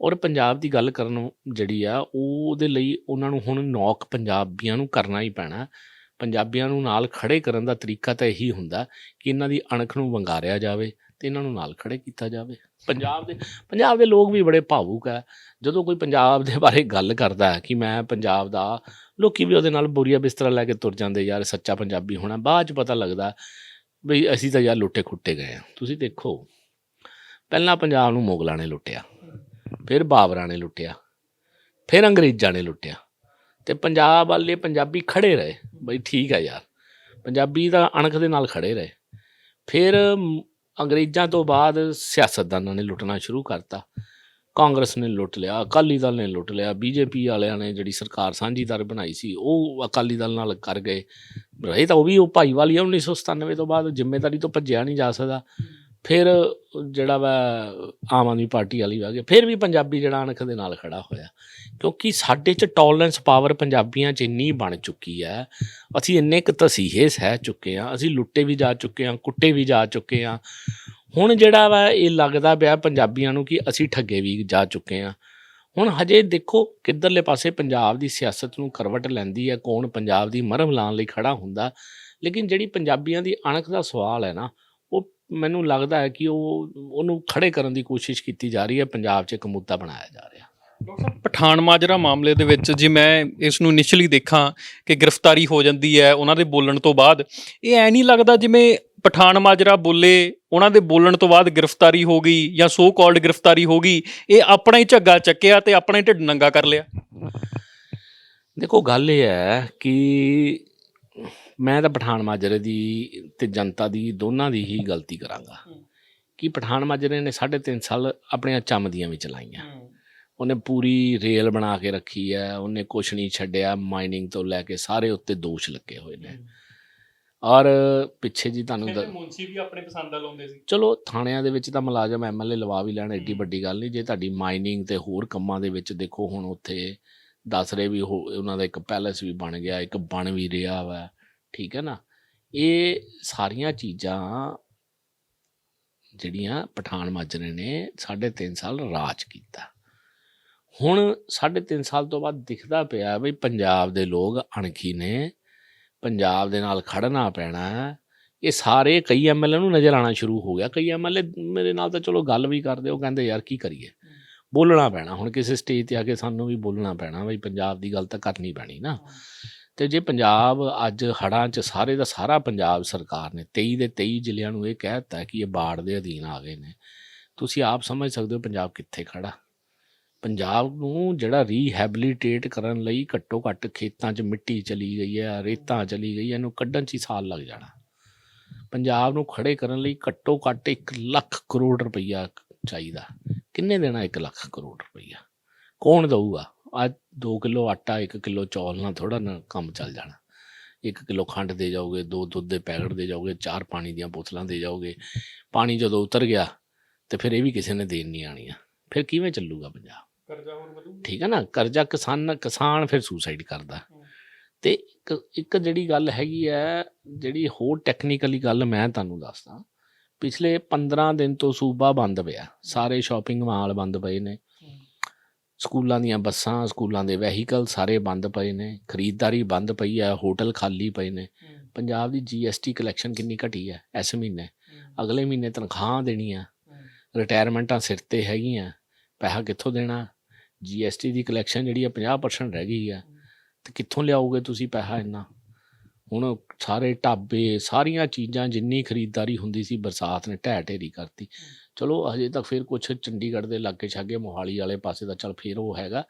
ਔਰ ਪੰਜਾਬ ਦੀ ਗੱਲ ਕਰਨ ਜਿਹੜੀ ਆ, ਉਹਦੇ ਲਈ ਉਹਨਾਂ ਨੂੰ ਹੁਣ ਨੌਕ ਪੰਜਾਬੀਆਂ ਨੂੰ ਕਰਨਾ ਹੀ ਪੈਣਾ। ਪੰਜਾਬੀਆਂ ਨੂੰ ਨਾਲ ਖੜੇ ਕਰਨ ਦਾ ਤਰੀਕਾ ਤਾਂ ਇਹੀ ਹੁੰਦਾ ਕਿ ਇਹਨਾਂ ਦੀ ਅਣਖ ਨੂੰ ਵੰਗਾਰਿਆ ਜਾਵੇ ਤੇ ਇਹਨਾਂ ਨੂੰ ਨਾਲ ਖੜੇ ਕੀਤਾ ਜਾਵੇ। ਪੰਜਾਬ ਦੇ ਪੰਜਾਬ ਦੇ ਲੋਕ ਵੀ ਬੜੇ ਭਾਵੁਕ ਹੈ। ਜਦੋਂ ਕੋਈ ਪੰਜਾਬ ਦੇ ਬਾਰੇ ਗੱਲ ਕਰਦਾ ਕਿ ਮੈਂ ਪੰਜਾਬ ਦਾ ਲੋਕੀ ਵੀ ਉਹਦੇ ਨਾਲ ਬੋਰੀਆ ਬਿਸਤਰਾ ਲੈ ਕੇ ਤੁਰ ਜਾਂਦੇ, ਯਾਰ ਸੱਚਾ ਪੰਜਾਬੀ ਹੋਣਾ। ਬਾਅਦ ਚ ਪਤਾ ਲੱਗਦਾ ਵੀ ਅਸੀਂ ਤਾਂ ਯਾਰ ਲੁੱਟੇ ਖੁੱਟੇ ਗਏ ਆ। ਤੁਸੀਂ ਦੇਖੋ, ਪਹਿਲਾਂ ਪੰਜਾਬ ਨੂੰ ਮੁਗਲਾਂ ਨੇ ਲੁੱਟਿਆ, ਫਿਰ ਬਾਬਰਾਂ ਨੇ ਲੁੱਟਿਆ, ਫਿਰ ਅੰਗਰੇਜ਼ਾਂ ਨੇ ਲੁੱਟਿਆ ਤੇ ਪੰਜਾਬ ਵਾਲੇ ਪੰਜਾਬੀ ਖੜੇ ਰਹੇ, ਬਈ ਠੀਕ ਹੈ ਯਾਰ। ਪੰਜਾਬੀ ਤਾਂ ਅਣਖ ਦੇ ਨਾਲ ਖੜੇ ਰਹੇ। ਫਿਰ ਅੰਗਰੇਜ਼ਾਂ ਤੋਂ ਬਾਅਦ ਸਿਆਸਤਦਾਨਾਂ ਨੇ ਲੁੱਟਣਾ ਸ਼ੁਰੂ ਕਰਤਾ। ਕਾਂਗਰਸ ਨੇ ਲੁੱਟ ਲਿਆ, ਅਕਾਲੀ ਦਲ ਨੇ ਲੁੱਟ ਲਿਆ, ਬੀਜੇਪੀ ਵਾਲਿਆਂ ਨੇ ਜਿਹੜੀ ਸਰਕਾਰ ਸਾਂਝੀਦਾਰ ਬਣਾਈ ਸੀ, ਉਹ ਅਕਾਲੀ ਦਲ ਨਾਲ ਕਰ ਗਏ। ਰਹੇ ਤਾਂ ਉਹ ਵੀ, ਉਹ ਭਾਈਵਾਲੀ ਆ 1997 ਤੋਂ ਬਾਅਦ ਜ਼ਿੰਮੇਵਾਰੀ ਤੋਂ ਭੱਜਿਆ ਨਹੀਂ ਜਾ ਸਕਦਾ। ਫਿਰ ਜਿਹੜਾ ਵਾ ਆਮ ਆਦਮੀ ਪਾਰਟੀ ਵਾਲੀ ਆ ਫਿਰ ਵੀ ਪੰਜਾਬੀ ਜਿਹੜਾ ਅਣਖ ਦੇ ਨਾਲ ਖੜਾ ਹੋਇਆ। ਕਿਉਂਕਿ ਸਾਡੇ 'ਚ ਟੋਲਰੈਂਸ ਪਾਵਰ ਪੰਜਾਬੀਆਂ 'ਚ ਇੰਨੀ ਬਣ ਚੁੱਕੀ ਹੈ, ਅਸੀਂ ਇੰਨੇ ਕੁ ਤਸੀਹੇ ਸਹਿ ਚੁੱਕੇ ਆ ਅਸੀਂ ਲੁੱਟੇ ਵੀ ਜਾ ਚੁੱਕੇ ਆ ਕੁੱਟੇ ਵੀ ਜਾ ਚੁੱਕੇ ਆ ਹੁਣ ਜਿਹੜਾ ਵਾ ਇਹ ਲੱਗਦਾ ਪਿਆ ਪੰਜਾਬੀਆਂ ਨੂੰ ਕਿ ਅਸੀਂ ਠੱਗੇ ਵੀ ਜਾ ਚੁੱਕੇ ਆ ਹੁਣ ਹਜੇ ਦੇਖੋ ਕਿੱਧਰਲੇ ਪਾਸੇ ਪੰਜਾਬ ਦੀ ਸਿਆਸਤ ਨੂੰ ਕਰਵਟ ਲੈਂਦੀ ਹੈ, ਕੌਣ ਪੰਜਾਬ ਦੀ ਮਰਮ ਲਾਉਣ ਲਈ ਖੜਾ ਹੁੰਦਾ। ਲੇਕਿਨ ਜਿਹੜੀ ਪੰਜਾਬੀਆਂ ਦੀ ਅਣਖ ਦਾ ਸਵਾਲ ਹੈ ਨਾ, ਉਹ ਮੈਨੂੰ ਲੱਗਦਾ ਹੈ ਕਿ ਉਹ, ਉਹਨੂੰ ਖੜੇ ਕਰਨ ਦੀ ਕੋਸ਼ਿਸ਼ ਕੀਤੀ ਜਾ ਰਹੀ ਹੈ, ਪੰਜਾਬ 'ਚ ਇੱਕ ਮੁੱਦਾ ਬਣਾਇਆ ਜਾ ਰਿਹਾ। ਡਾਕਟਰ ਸਾਹਿਬ, ਪਠਾਨ ਮਾਜਰਾ ਮਾਮਲੇ ਦੇ ਵਿੱਚ ਜੇ ਮੈਂ ਇਸ ਨੂੰ ਇਨੀਸ਼ੀਅਲੀ ਦੇਖਾਂ ਕਿ ਗ੍ਰਿਫਤਾਰੀ ਹੋ ਜਾਂਦੀ ਹੈ ਉਹਨਾਂ ਦੇ ਬੋਲਣ ਤੋਂ ਬਾਅਦ। ਇਹ ਐ ਨਹੀਂ ਲੱਗਦਾ ਜਿਵੇਂ ਪਠਾਨ ਮਾਜਰਾ ਬੋਲੇ ਉਹਨਾਂ ਦੇ ਬੋਲਣ ਤੋਂ ਬਾਅਦ ਗ੍ਰਿਫਤਾਰੀ ਹੋ ਗਈ ਜਾਂ ਸੋ ਕਾਲਡ ਗ੍ਰਿਫਤਾਰੀ ਹੋ ਗਈ ਇਹ ਆਪਣਾ ਹੀ ਝੱਗਾ ਚੱਕਿਆ ਤੇ ਆਪਣਾ ਹੀ ਢਿੱਡ ਨੰਗਾ ਕਰ ਲਿਆ। ਦੇਖੋ ਗੱਲ ਇਹ ਹੈ ਕਿ ਮੈਂ ਤਾਂ ਪਠਾਨ ਮਾਜਰੇ ਦੀ ਤੇ ਜਨਤਾ ਦੀ ਦੋਨਾਂ ਦੀ ਹੀ ਗਲਤੀ ਕਰਾਂਗਾ। ਕਿ ਪਠਾਨ ਮਾਜਰੇ ਨੇ 3.5 ਸਾਲ ਆਪਣੀਆਂ ਚੰਮਦੀਆਂ ਵੀ ਚਲਾਈਆਂ। ਉਹਨੇ ਪੂਰੀ ਰੇਲ ਬਣਾ ਕੇ ਰੱਖੀ ਹੈ ਉਹਨੇ ਕੁਛ ਨਹੀਂ ਛੱਡਿਆ ਮਾਈਨਿੰਗ ਤੋਂ ਲੈ ਕੇ ਸਾਰੇ ਉੱਤੇ ਦੋਸ਼ ਲੱਗੇ ਹੋਏ ਨੇ। ਔਰ ਪਿੱਛੇ ਜੀ ਤੁਹਾਨੂੰ ਦ- ਮੁੰਸੀ ਵੀ ਆਪਣੇ ਪਸੰਦ ਦਾ ਲਾਉਂਦੇ ਸੀ। ਚਲੋ ਥਾਣਿਆਂ ਦੇ ਵਿੱਚ ਤਾਂ ਮੁਲਾਜ਼ਮ ਐਮਐਲਏ ਲਵਾ ਵੀ ਲੈਣ ਐਡੀ ਵੱਡੀ ਗੱਲ ਨਹੀਂ ਜੇ ਤੁਹਾਡੀ ਮਾਈਨਿੰਗ ਤੇ ਹੋਰ ਕੰਮਾਂ ਦੇ ਵਿੱਚ ਦੇਖੋ ਹੁਣ ਉੱਥੇ ਦੱਸ ਰਹੇ ਵੀ ਉਹ ਉਹਨਾਂ ਦਾ ਇੱਕ ਪੈਲੇਸ ਵੀ ਬਣ ਗਿਆ ਇੱਕ ਬਣ ਵੀ ਰਿਹਾ ਵਾ। ਠੀਕ ਹੈ ਨਾ? ਇਹ ਸਾਰੀਆਂ ਚੀਜ਼ਾਂ ਜਿਹੜੀਆਂ ਪਠਾਨ ਮਾਜਰੇ ਨੇ 3.5 ਸਾਲ ਰਾਜ ਕੀਤਾ। ਹੁਣ 3.5 ਸਾਲ ਤੋਂ ਬਾਅਦ ਦਿਖਦਾ ਪਿਆ ਵੀ ਪੰਜਾਬ ਦੇ ਲੋਕ ਅਣਖੀ ਨੇ। ਪੰਜਾਬ ਦੇ ਨਾਲ ਖੜਨਾ ਪੈਣਾ ਇਹ ਸਾਰੇ ਕਈ ਐਮਐਲਏ ਨੂੰ ਨਜ਼ਰ ਆਣਾ ਸ਼ੁਰੂ ਹੋ ਗਿਆ। ਕਈ ਐਮਐਲਏ ਮੇਰੇ ਨਾਲ ਤਾਂ ਚਲੋ ਗੱਲ ਵੀ ਕਰਦੇ ਉਹ ਕਹਿੰਦੇ ਯਾਰ ਕੀ ਕਰੀਏ? ਬੋਲਣਾ ਪੈਣਾ। ਹੁਣ ਕਿਸੇ ਸਟੇਜ ਤੇ ਆ ਕੇ ਸਾਨੂੰ ਵੀ ਬੋਲਣਾ ਪੈਣਾ ਬਈ ਪੰਜਾਬ ਦੀ ਗੱਲ ਤਾਂ ਕਰਨੀ ਪੈਣੀ ਨਾ। ਤੇ ਜੇ ਪੰਜਾਬ ਅੱਜ ਹੜਾਂ 'ਚ ਸਾਰੇ ਦਾ ਸਾਰਾ ਪੰਜਾਬ ਸਰਕਾਰ ਨੇ 23 ਦੇ 23 ਜ਼ਿਲ੍ਹਿਆਂ ਨੂੰ ਇਹ ਕਹਿ ਦਿੱਤਾ ਕਿ ਇਹ ਬਾੜ ਦੇ ਅਧੀਨ ਆ ਗਏ ਨੇ। ਤੁਸੀਂ ਆਪ ਸਮਝ ਸਕਦੇ ਹੋ ਪੰਜਾਬ ਕਿੱਥੇ ਖੜਾ ਪੰਜਾਬ ਨੂੰ ਜਿਹੜਾ ਰੀਹੈਬਿਲਿਟੇਟ ਕਰਨ ਲਈ ਘੱਟੋ ਘੱਟ ਖੇਤਾਂ 'ਚ ਮਿੱਟੀ ਚਲੀ ਗਈ ਹੈ, ਰੇਤਾਂ ਚਲੀ ਗਈ ਹੈ, ਇਹਨੂੰ ਕੱਢਣ 'ਚ ਹੀ ਸਾਲ ਲੱਗ ਜਾਣਾ। ਪੰਜਾਬ ਨੂੰ ਖੜੇ ਕਰਨ ਲਈ ਘੱਟੋ ਘੱਟ 1 ਲੱਖ ਕਰੋੜ ਰੁਪਈਆ ਚਾਹੀਦਾ। ਕਿੰਨੇ ਦੇਣਾ 1 ਲੱਖ ਕਰੋੜ ਰੁਪਈਆ? ਕੌਣ ਦਊਗਾ? ਅੱਜ 2 ਕਿਲੋ ਆਟਾ 1 ਕਿਲੋ ਚੌਲ ਨਾਲ ਥੋੜਾ ਨਾ ਕੰਮ ਚੱਲ ਜਾਣਾ। 1 ਕਿਲੋ ਖੰਡ ਦੇ ਜਾਓਗੇ, ਦੋ ਦੁੱਧ ਦੇ ਪੈਕਟ ਦੇ ਜਾਓਗੇ, ਚਾਰ ਪਾਣੀ ਦੀਆਂ ਬੋਤਲਾਂ ਦੇ ਜਾਓਗੇ। ਪਾਣੀ ਜਦੋਂ ਉਤਰ ਗਿਆ ਤੇ ਫਿਰ ਇਹ ਵੀ ਕਿਸੇ ਨੇ ਦੇਣ ਨਹੀਂ ਆਣੀਆਂ ਫਿਰ ਕਿਵੇਂ ਚੱਲੂਗਾ ਪੰਜਾਬ? ਕਰਜ਼ਾ ਹੋਰ ਵਧੂ ਠੀਕ ਹੈ ਨਾ ਕਰਜ਼ਾ ਕਿਸਾਨ ਕਿਸਾਨ ਫਿਰ ਸੁਸਾਈਡ ਕਰਦਾ। ਤੇ ਇੱਕ ਇੱਕ ਜਿਹੜੀ ਗੱਲ ਹੈਗੀ ਹੈ ਜਿਹੜੀ ਹੋਰ ਟੈਕਨੀਕਲੀ ਗੱਲ ਮੈਂ ਤੁਹਾਨੂੰ ਦੱਸਦਾ ਪਿਛਲੇ 15 ਦਿਨ ਤੋਂ ਸੂਬਾ ਬੰਦ ਪਿਆ। ਸਾਰੇ ਸ਼ਾਪਿੰਗ ਮਾਲ ਬੰਦ ਪਏ ਨੇ। ਸਕੂਲਾਂ ਦੀਆਂ ਬੱਸਾਂ ਸਕੂਲਾਂ ਦੇ ਵਹੀਕਲ ਸਾਰੇ ਬੰਦ ਪਏ ਨੇ। ਖਰੀਦਦਾਰੀ ਬੰਦ ਪਈ ਹੈ ਹੋਟਲ ਖਾਲੀ ਪਏ ਨੇ। ਪੰਜਾਬ ਦੀ ਜੀਐਸਟੀ ਕਲੈਕਸ਼ਨ ਕਿੰਨੀ ਘਟੀ ਹੈ ਇਸ ਮਹੀਨੇ। ਅਗਲੇ ਮਹੀਨੇ ਤਨਖਾਹਾਂ ਦੇਣੀਆਂ ਰਿਟਾਇਰਮੈਂਟਾਂ ਸਿਰ ਤੇ ਹੈਗੀਆਂ। ਪੈਸਾ ਕਿੱਥੋਂ ਦੇਣਾ? ਜੀਐਸਟੀ ਦੀ ਕਲੈਕਸ਼ਨ ਜਿਹੜੀ ਆ 50% ਰਹਿ ਗਈ ਹੈ ਤੇ ਕਿੱਥੋਂ ਲਿਆਓਗੇ ਤੁਸੀਂ ਪੈਸਾ ਇੰਨਾ? ਹੁਣ ਸਾਰੇ ਢਾਬੇ, ਸਾਰੀਆਂ ਚੀਜ਼ਾਂ ਜਿੰਨੀ ਖਰੀਦਦਾਰੀ ਹੁੰਦੀ ਸੀ ਬਰਸਾਤ ਨੇ ਢਹਿ ਢੇਰੀ ਕਰਤੀ। ਚਲੋ ਹਜੇ ਤੱਕ ਫਿਰ ਕੁਝ ਚੰਡੀਗੜ੍ਹ ਦੇ ਲਾਗੇ ਛਾਗੇ ਮੋਹਾਲੀ ਵਾਲੇ ਪਾਸੇ ਦਾ ਚਲ ਫਿਰ ਉਹ ਹੈਗਾ।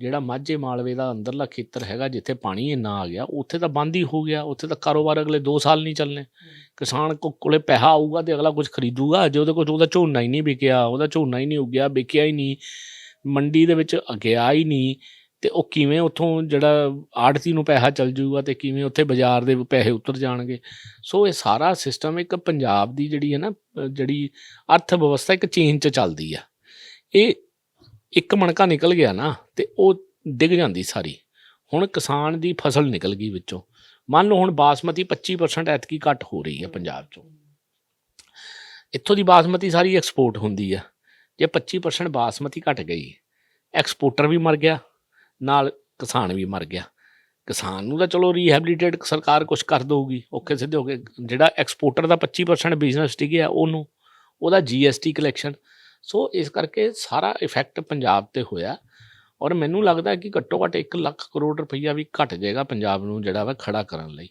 ਜਿਹੜਾ ਮਾਝੇ ਮਾਲਵੇ ਦਾ ਅੰਦਰਲਾ ਖੇਤਰ ਹੈਗਾ ਜਿੱਥੇ ਪਾਣੀ ਇੰਨਾ ਆ ਗਿਆ, ਉੱਥੇ ਤਾਂ ਬੰਦ ਹੀ ਹੋ ਗਿਆ। ਉੱਥੇ ਤਾਂ ਕਾਰੋਬਾਰ ਅਗਲੇ 2 ਸਾਲ ਨਹੀਂ ਚੱਲਣੇ। ਕਿਸਾਨ ਕੋ- ਕੋਲੇ ਪੈਸਾ ਆਊਗਾ ਤੇ ਅਗਲਾ ਕੁਝ ਖਰੀਦੂਗਾ। ਜੇ ਉਹਦੇ ਕੋਲ ਉਹਦਾ ਝੋਨਾ ਹੀ ਨਹੀਂ ਵਿਕਿਆ, ਉਹਦਾ ਝੋਨਾ ਹੀ ਨਹੀਂ ਉੱਗਿਆ, ਵਿਕਿਆ ਹੀ ਨਹੀਂ। ਮੰਡੀ ਦੇ ਵਿੱਚ ਗਿਆ ਹੀ ਨਹੀਂ, ਤੇ ਉਹ ਕਿਵੇਂ ਉੱਥੋਂ ਜਿਹੜਾ ਆੜਤੀ ਨੂੰ ਪੈਸਾ ਚੱਲ ਜਾਊਗਾ ਤੇ ਕਿਵੇਂ ਉੱਥੇ ਬਾਜ਼ਾਰ ਦੇ ਪੈਸੇ ਉਤਰ ਜਾਣਗੇ? ਸੋ ਇਹ ਸਾਰਾ ਸਿਸਟਮ ਇੱਕ ਪੰਜਾਬ ਦੀ ਜਿਹੜੀ ਹੈ ਨਾ ਜਿਹੜੀ ਅਰਥ ਵਿਵਸਥਾ ਇੱਕ ਚੇਂਜ 'ਚ ਚੱਲਦੀ ਆ। ਇਹ ਇੱਕ ਮਣਕਾ ਨਿਕਲ ਗਿਆ ਨਾ, ਤੇ ਉਹ ਡਿੱਗ ਜਾਂਦੀ ਸਾਰੀ। ਹੁਣ ਕਿਸਾਨ ਦੀ ਫਸਲ ਨਿਕਲ ਗਈ ਵਿੱਚੋਂ। ਮੰਨ ਲਓ ਹੁਣ ਬਾਸਮਤੀ 25% ਐਤਕੀ ਘੱਟ ਹੋ ਰਹੀ ਹੈ ਪੰਜਾਬ 'ਚੋਂ। ਇੱਥੋਂ ਦੀ ਬਾਸਮਤੀ ਸਾਰੀ ਐਕਸਪੋਰਟ ਹੁੰਦੀ ਆ। ਜੇ 25% ਬਾਸਮਤੀ ਘਟ ਗਈ ਐਕਸਪੋਰਟਰ ਵੀ ਮਰ ਗਿਆ, ਨਾਲ ਕਿਸਾਨ ਵੀ ਮਰ ਗਿਆ। ਕਿਸਾਨ ਨੂੰ ਤਾਂ ਚਲੋ ਰੀਹੈਬਿਲਿਟੇਟ ਸਰਕਾਰ ਕੁਝ ਕਰ ਦਊਗੀ, ਔਖੇ ਸਿੱਧੇ ਹੋ ਕੇ ਜਿਹੜਾ ਐਕਸਪੋਰਟਰ ਦਾ 25% ਬਿਜ਼ਨਸ ਟਿਕਿਆ ਉਹਨੂੰ, ਉਹਦਾ ਜੀਐਸਟੀ ਕਲੈਕਸ਼ਨ ਸੋ ਇਸ ਕਰਕੇ ਸਾਰਾ ਇਫੈਕਟ ਪੰਜਾਬ ਤੇ ਹੋਇਆ। ਔਰ ਮੈਨੂੰ ਲੱਗਦਾ ਕਿ ਘੱਟੋ ਘੱਟ 1 ਲੱਖ ਕਰੋੜ ਰੁਪਈਆ ਵੀ ਘਟ ਜਾਏਗਾ ਪੰਜਾਬ ਨੂੰ ਜਿਹੜਾ ਵਾ ਖੜਾ ਕਰਨ ਲਈ।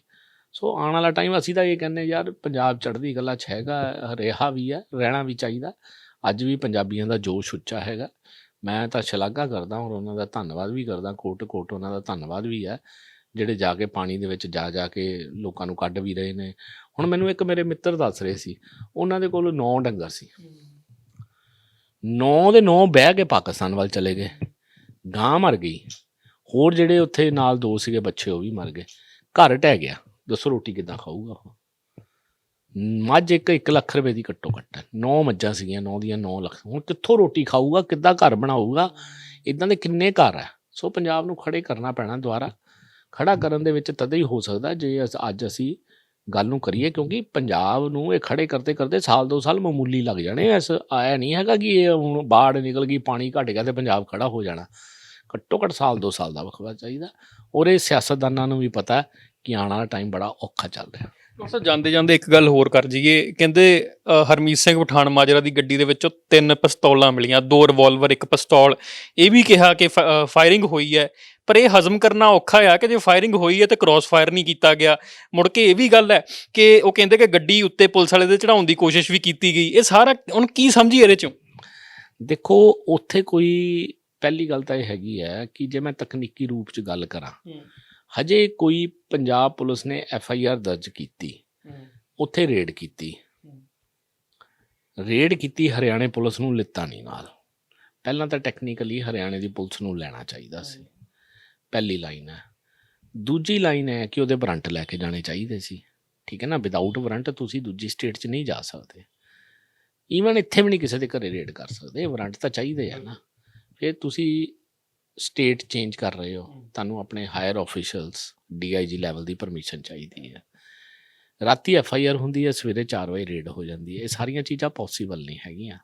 ਸੋ ਆਉਣ ਵਾਲਾ ਟਾਈਮ ਅਸੀਂ ਤਾਂ ਇਹ ਕਹਿੰਦੇ ਯਾਰ ਪੰਜਾਬ ਚੜ੍ਹਦੀ ਗੱਲਾਂ 'ਚ ਹੈਗਾ, ਰਿਹਾ ਵੀ ਹੈ ਰਹਿਣਾ ਵੀ ਚਾਹੀਦਾ। ਅੱਜ ਵੀ ਪੰਜਾਬੀਆਂ ਦਾ ਜੋਸ਼ ਉੱਚਾ ਹੈਗਾ। ਮੈਂ ਤਾਂ ਸ਼ਲਾਘਾ ਕਰਦਾ ਔਰ ਉਹਨਾਂ ਦਾ ਧੰਨਵਾਦ ਵੀ ਕਰਦਾ ਕੋਟ ਕੋਟ ਉਹਨਾਂ ਦਾ ਧੰਨਵਾਦ ਵੀ ਹੈ, ਜਿਹੜੇ ਜਾ ਕੇ ਪਾਣੀ ਦੇ ਵਿੱਚ ਜਾ ਜਾ ਕੇ ਲੋਕਾਂ ਨੂੰ ਕੱਢ ਵੀ ਰਹੇ ਨੇ। ਹੁਣ ਮੈਨੂੰ ਇੱਕ ਮੇਰੇ ਮਿੱਤਰ ਦੱਸ ਰਹੇ ਸੀ, ਉਹਨਾਂ ਦੇ ਕੋਲ 9 ਡੰਗਰ ਸੀ। 9 ਦੇ 9 ਬਹਿ ਕੇ ਪਾਕਿਸਤਾਨ ਵੱਲ ਚਲੇ ਗਏ ਗਾਂ ਮਰ ਗਈ। ਹੋਰ ਜਿਹੜੇ ਉੱਥੇ ਨਾਲ ਦੋ ਸੀਗੇ ਬੱਚੇ ਉਹ ਵੀ ਮਰ ਗਏ। ਘਰ ਟਹਿ ਗਿਆ। ਦੱਸੋ ਰੋਟੀ ਕਿੱਦਾਂ ਖਾਊਗਾ ਉਹ? ਮੱਝ ਇੱਕ 1 ਲੱਖ ਰੁਪਏ ਦੀ ਘੱਟੋ ਘੱਟ ਨੌ ਮੱਝਾਂ ਸੀਗੀਆਂ 9 ਦੀਆਂ 9 ਲੱਖ। ਹੁਣ ਕਿੱਥੋਂ ਰੋਟੀ ਖਾਊਗਾ, ਕਿੱਦਾਂ ਘਰ ਬਣਾਊਗਾ? ਇਦਾਂ ਦੇ ਕਿੰਨੇ ਘਰ ਹੈ। ਸੋ ਪੰਜਾਬ ਨੂੰ ਖੜੇ ਕਰਨਾ ਪੈਣਾ ਦੁਆਰਾ ਖੜਾ ਕਰਨ ਦੇ ਵਿੱਚ ਤਦ ਹੀ ਹੋ ਸਕਦਾ ਜੇ ਅਸ- ਅੱਜ ਅਸੀਂ ਗੱਲ ਨੂੰ ਕਰੀਏ, ਕਿਉਂਕਿ ਪੰਜਾਬ ਨੂੰ ਇਹ ਖੜੇ ਕਰਦੇ ਕਰਦੇ ਸਾਲ ਦੋ ਸਾਲ ਮਾਮੂਲੀ ਲੱਗ ਜਾਣੇ ਐਸ ਆਇਆ ਨਹੀਂ ਹੈਗਾ ਕਿ ਇਹ ਹੁਣ ਬਾੜ ਨਿਕਲ ਗਈ, ਪਾਣੀ ਘਟ ਗਿਆ ਤੇ ਪੰਜਾਬ ਖੜਾ ਹੋ ਜਾਣਾ। ਘੱਟੋ ਘੱਟ ਸਾਲ ਦੋ ਸਾਲ ਦਾ ਵਕਫਾ ਚਾਹੀਦਾ। ਔਰ ਇਹ ਸਿਆਸਤਦਾਨਾਂ ਨੂੰ ਵੀ ਪਤਾ ਕਿ ਆਉਣ ਵਾਲਾ ਟਾਈਮ ਬੜਾ ਔਖਾ ਚੱਲ ਰਿਹਾ। ਡਾਕਟਰ ਜਾਂਦੇ ਜਾਂਦੇ ਇੱਕ ਗੱਲ ਹੋਰ ਕਰ ਜੀਏ ਕਹਿੰਦੇ ਹਰਮੀਤ ਸਿੰਘ ਪਠਾਨ ਮਾਜਰਾ ਦੀ ਗੱਡੀ ਦੇ ਵਿੱਚੋਂ ਤਿੰਨ ਪਿਸਤੌਲਾਂ ਮਿਲੀਆਂ ਦੋ ਰਿਵਾਲਵਰ ਇੱਕ ਪਿਸਤੌਲ। ਇਹ ਵੀ ਕਿਹਾ ਕਿ ਫਾਇਰਿੰਗ ਹੋਈ ਹੈ ਪਰ ਇਹ ਹਜ਼ਮ ਕਰਨਾ ਔਖਾ ਆ ਕਿ ਜੇ ਫਾਇਰਿੰਗ ਹੋਈ ਹੈ ਤੇ ਕ੍ਰਾਸ ਫਾਇਰ ਨਹੀਂ ਕੀਤਾ ਗਿਆ। ਮੁੜ ਕੇ ਇਹ ਵੀ ਗੱਲ ਹੈ ਕਿ ਉਹ ਕਹਿੰਦੇ ਕਿ ਗੱਡੀ ਉੱਤੇ ਪੁਲਿਸ ਵਾਲੇ ਦੇ ਚੜਾਉਣ ਦੀ ਕੋਸ਼ਿਸ਼ ਵੀ ਕੀਤੀ ਗਈ। ਇਹ ਸਾਰਾ ਹੁਣ ਕੀ ਸਮਝੀ ਇਹਦੇ ਚੋਂ? ਦੇਖੋ ਉੱਥੇ ਕੋਈ ਪਹਿਲੀ ਗੱਲ ਤਾਂ ਇਹ ਹੈਗੀ ਹੈ ਕਿ ਜੇ ਮੈਂ ਤਕਨੀਕੀ ਰੂਪ 'ਚ ਗੱਲ ਕਰਾਂ ਹਜੇ ਕੋਈ ਪੰਜਾਬ ਪੁਲਿਸ ਨੇ ਐਫ ਆਈ ਆਰ ਦਰਜ ਕੀਤੀ। ਉੱਥੇ ਰੇਡ ਕੀਤੀ। ਰੇਡ ਕੀਤੀ ਹਰਿਆਣੇ ਪੁਲਿਸ ਨੂੰ ਲਿੱਤਾ ਨਹੀਂ ਨਾਲ। ਪਹਿਲਾਂ ਤਾਂ ਟੈਕਨੀਕਲੀ ਹਰਿਆਣੇ ਦੀ ਪੁਲਿਸ ਨੂੰ ਲੈਣਾ ਚਾਹੀਦਾ ਸੀ। ਪਹਿਲੀ ਲਾਈਨ ਹੈ। ਦੂਜੀ ਲਾਈਨ ਹੈ ਕਿ ਉਹਦੇ ਵਾਰੰਟ ਲੈ ਕੇ ਜਾਣੇ ਚਾਹੀਦੇ ਸੀ। ਠੀਕ ਹੈ ਨਾ? ਵਿਦਆਊਟ ਵਾਰੰਟ ਤੁਸੀਂ ਦੂਜੀ ਸਟੇਟ 'ਚ ਨਹੀਂ ਜਾ ਸਕਦੇ। ਈਵਨ ਇੱਥੇ ਵੀ ਨਹੀਂ ਕਿਸੇ ਦੇ ਘਰੇ ਰੇਡ ਕਰ ਸਕਦੇ। ਵਾਰੰਟ ਤਾਂ ਚਾਹੀਦੇ ਆ ਨਾ। ਫਿਰ ਤੁਸੀਂ ਸਟੇਟ ਚੇਂਜ ਕਰ ਰਹੇ ਹੋ ਤੁਹਾਨੂੰ ਆਪਣੇ ਹਾਇਰ ਆਫੀਸ਼ੀਅਲਸ ਡੀਆਈਜੀ ਲੈਵਲ ਦੀ ਪਰਮਿਸ਼ਨ ਚਾਹੀਦੀ ਹੈ। ਰਾਤੀ ਐਫ ਆਈ ਆਰ ਹੁੰਦੀ ਹੈ ਸਵੇਰੇ 4 ਵਜੇ ਰੇਡ ਹੋ ਜਾਂਦੀ ਹੈ। ਇਹ ਸਾਰੀਆਂ ਚੀਜ਼ਾਂ ਪੋਸੀਬਲ ਨਹੀਂ ਹੈਗੀਆਂ।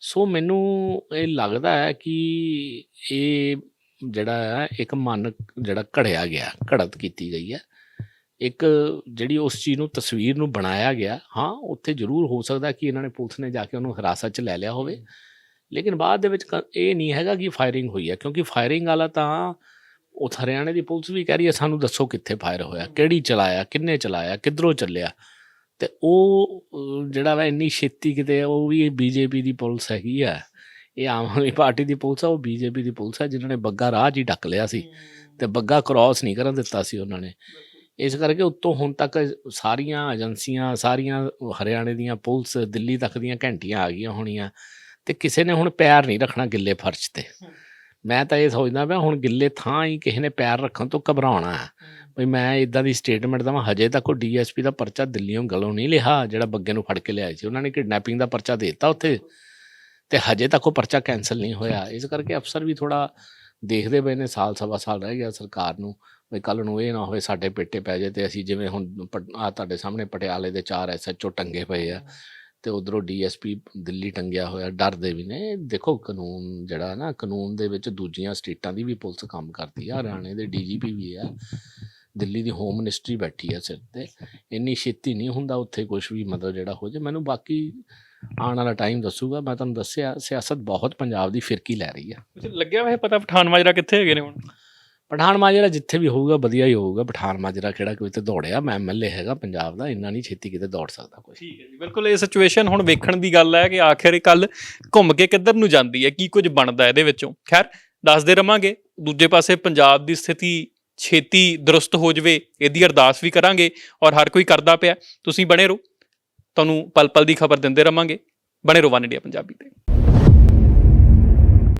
ਸੋ ਮੈਨੂੰ ਇਹ ਲੱਗਦਾ ਹੈ ਕਿ ਇਹ ਜਿਹੜਾ ਹੈ ਇੱਕ ਮਨ ਜਿਹੜਾ ਘੜਿਆ ਗਿਆ ਘੜਤ ਕੀਤੀ ਗਈ ਹੈ। ਇੱਕ ਜਿਹੜੀ ਉਸ ਚੀਜ਼ ਨੂੰ ਤਸਵੀਰ ਨੂੰ ਬਣਾਇਆ ਗਿਆ ਹਾਂ ਉੱਥੇ ਜ਼ਰੂਰ ਹੋ ਸਕਦਾ ਕਿ ਇਹਨਾਂ ਨੇ ਪੁਲਿਸ ਨੇ ਜਾ ਕੇ ਉਹਨੂੰ ਹਿਰਾਸਤ 'ਚ ਲੈ ਲਿਆ ਹੋਵੇ। ਲੇਕਿਨ ਬਾਅਦ ਦੇ ਵਿੱਚ ਇਹ ਨਹੀਂ ਹੈਗਾ ਕਿ ਫਾਇਰਿੰਗ ਹੋਈ ਹੈ ਕਿਉਂਕਿ ਫਾਇਰਿੰਗ ਵਾਲਾ ਤਾਂ ਉਹ ਹਰਿਆਣੇ ਦੀ ਪੁਲਿਸ ਵੀ ਕਹਿ ਰਹੀ ਹੈ ਸਾਨੂੰ ਦੱਸੋ ਕਿੱਥੇ ਫਾਇਰ ਹੋਇਆ ਕਿਹੜੀ ਚਲਾਇਆ ਕਿੰਨੇ ਚਲਾਇਆ ਕਿੱਧਰੋਂ ਚੱਲਿਆ? ਤੇ ਉਹ ਜਿਹੜਾ ਵਾ ਇੰਨੀ ਛੇਤੀ ਕਿਤੇ ਉਹ ਵੀ ਬੀਜੇਪੀ ਦੀ ਪੁਲਿਸ ਹੈਗੀ ਆ ਇਹ ਆਮ ਆਦਮੀ ਪਾਰਟੀ ਦੀ ਪੁਲਿਸ ਆ ਉਹ ਬੀਜੇਪੀ ਦੀ ਪੁਲਿਸ ਆ ਜਿਨ੍ਹਾਂ ਨੇ ਬੱਗਾ ਰਾਹ ਹੀ ਡੱਕ ਲਿਆ ਸੀ ਤੇ ਬੱਗਾ ਕ੍ਰਾਸ ਨਹੀਂ ਕਰਨ ਦਿੱਤਾ ਸੀ ਉਹਨਾਂ ਨੇ। ਇਸ ਕਰਕੇ ਉੱਤੋਂ ਹੁਣ ਤੱਕ ਸਾਰੀਆਂ ਏਜੰਸੀਆਂ ਸਾਰੀਆਂ ਹਰਿਆਣੇ ਦੀਆਂ ਪੁਲਿਸ ਦਿੱਲੀ ਤੱਕ ਦੀਆਂ ਘੰਟੀਆਂ ਆ ਗਈਆਂ ਹੋਣੀਆਂ। ਤੇ ਕਿਸੇ ਨੇ ਹੁਣ ਪੈਰ ਨਹੀਂ ਰੱਖਣਾ ਗਿੱਲੇ ਫਰਸ਼ ਤੇ। ਮੈਂ ਤਾਂ ਇਹ ਸੋਚਦਾ ਪਿਆ ਹੁਣ ਗਿੱਲੇ ਥਾਂ ਹੀ ਕਿਸੇ ਨੇ ਪੈਰ ਰੱਖਣ ਤੋਂ ਘਬਰਾਉਣਾ ਹੈ। ਬਈ ਮੈਂ ਇਦਾਂ ਦੀ ਸਟੇਟਮੈਂਟ ਦਵਾਂ ਹਜੇ ਤੱਕ ਉਹ ਡੀਐਸਪੀ ਦਾ ਪਰਚਾ ਦਿੱਲੀੋਂ ਗਲੋਂ ਨਹੀਂ ਲਿਆ ਜਿਹੜਾ ਬੱਗੇ ਨੂੰ ਫੜ ਕੇ ਲਿਆਏ ਸੀ। ਉਹਨਾਂ ਨੇ ਕਿਡਨੈਪਿੰਗ ਦਾ ਪਰਚਾ ਦੇ ਦਿੱਤਾ ਉੱਥੇ ਤੇ ਹਜੇ ਤੱਕ ਉਹ ਪਰਚਾ ਕੈਨਸਲ ਨਹੀਂ ਹੋਇਆ। ਇਸ ਕਰਕੇ ਅਫਸਰ ਵੀ ਥੋੜਾ ਦੇਖਦੇ ਪਏ ਨੇ ਸਾਲ ਸਵਾ ਸਾਲ ਰਹਿ ਗਿਆ ਸਰਕਾਰ ਨੂੰ ਵੀ ਕੱਲ ਨੂੰ ਇਹ ਨਾ ਹੋਵੇ ਸਾਡੇ ਪੇਟੇ ਪੈ ਜਾਏ ਤੇ ਅਸੀਂ ਜਿਵੇਂ ਹੁਣ ਆ ਤੁਹਾਡੇ ਸਾਹਮਣੇ ਪਟਿਆਲੇ ਦੇ ਚਾਰ ਐਸਐਚਓ ਟੰਗੇ ਪਏ ਆ। ਤੇ ਉਧਰੋਂ ਡੀਐਸਪੀ ਦਿੱਲੀ ਟੰਗਿਆ ਹੋਇਆ, ਡਰਦੇ ਵੀ ਨੇ। ਦੇਖੋ ਕਾਨੂੰਨ ਜਿਹੜਾ ਨਾ, ਕਾਨੂੰਨ ਦੇ ਵਿੱਚ ਦੂਜੀਆਂ ਸਟੇਟਾਂ ਦੀ ਵੀ ਪੁਲਿਸ ਕੰਮ ਕਰਦੀ ਆ, ਹਰਿਆਣੇ ਦੇ ਡੀਜੀਪੀ ਵੀ ਆ, ਦਿੱਲੀ ਦੀ ਹੋਮ ਮਿਨਿਸਟਰੀ ਬੈਠੀ ਆ ਸਿਰ ਤੇ। ਇੰਨੀ ਛੇਤੀ ਨਹੀਂ ਹੁੰਦਾ ਉੱਥੇ ਕੁਝ ਵੀ ਮਤਲਬ ਜਿਹੜਾ ਹੋ ਜੇ। ਮੈਨੂੰ ਬਾਕੀ ਆਉਣ ਵਾਲਾ ਟਾਈਮ ਦੱਸੂਗਾ। ਮੈਂ ਤੁਹਾਨੂੰ ਦੱਸਿਆ, ਸਿਆਸਤ ਬਹੁਤ ਪੰਜਾਬ ਦੀ ਫਿਰਕੀ ਲੈ ਰਹੀ ਆ। ਲੱਗਿਆ ਵਾ ਪਤਾ ਪਠਾਨ ਮਾਜਰਾ ਕਿੱਥੇ ਹੈਗੇ ਨੇ ਹੁਣ? ਪਠਾਨ ਮਾਜਰਾ ਜਿੱਥੇ ਵੀ ਹੋਊਗਾ, ਵਧੀਆ ਹੀ ਹੋਊਗਾ। ਪਠਾਨ ਮਾਜਰਾ ਕਿਹੜਾ ਕੋਈ ਕਿਤੇ ਦੌੜਿਆ, ਮੈਂ ਐਮਐਲਏ ਹੈਗਾ ਪੰਜਾਬ ਦਾ, ਇੰਨਾ ਨਹੀਂ ਛੇਤੀ ਕਿਤੇ ਦੌੜ ਸਕਦਾ ਕੋਈ। ਠੀਕ ਹੈ ਜੀ, ਬਿਲਕੁਲ ਇਹ ਸਿਚੁਏਸ਼ਨ ਹੁਣ ਵੇਖਣ ਦੀ ਗੱਲ ਹੈ ਕਿ ਆਖਿਰ ਇਹ ਕੱਲ ਘੁੰਮ ਕੇ ਕਿੱਧਰ ਨੂੰ ਜਾਂਦੀ ਹੈ, ਕੀ ਕੁਝ ਬਣਦਾ ਇਹਦੇ ਵਿੱਚੋਂ। ਖੈਰ, ਦੱਸਦੇ ਰਵਾਂਗੇ, ਦੂਜੇ ਪਾਸੇ ਪੰਜਾਬ ਦੀ ਸਥਿਤੀ ਛੇਤੀ ਦਰੁਸਤ ਹੋ ਜਵੇ, ਇਹਦੀ ਅਰਦਾਸ ਵੀ ਕਰਾਂਗੇ ਔਰ ਹਰ ਕੋਈ ਕਰਦਾ ਪਿਆ। ਤੁਸੀਂ ਬਣੇ ਰਹੋ, ਤੁਹਾਨੂੰ ਪਲ ਪਲ ਦੀ ਖਬਰ ਦਿੰਦੇ ਰਵਾਂਗੇ। ਬਣੇ ਰਹੋ ਵਨ ਇੰਡੀਆ ਪੰਜਾਬੀ ਤੇ।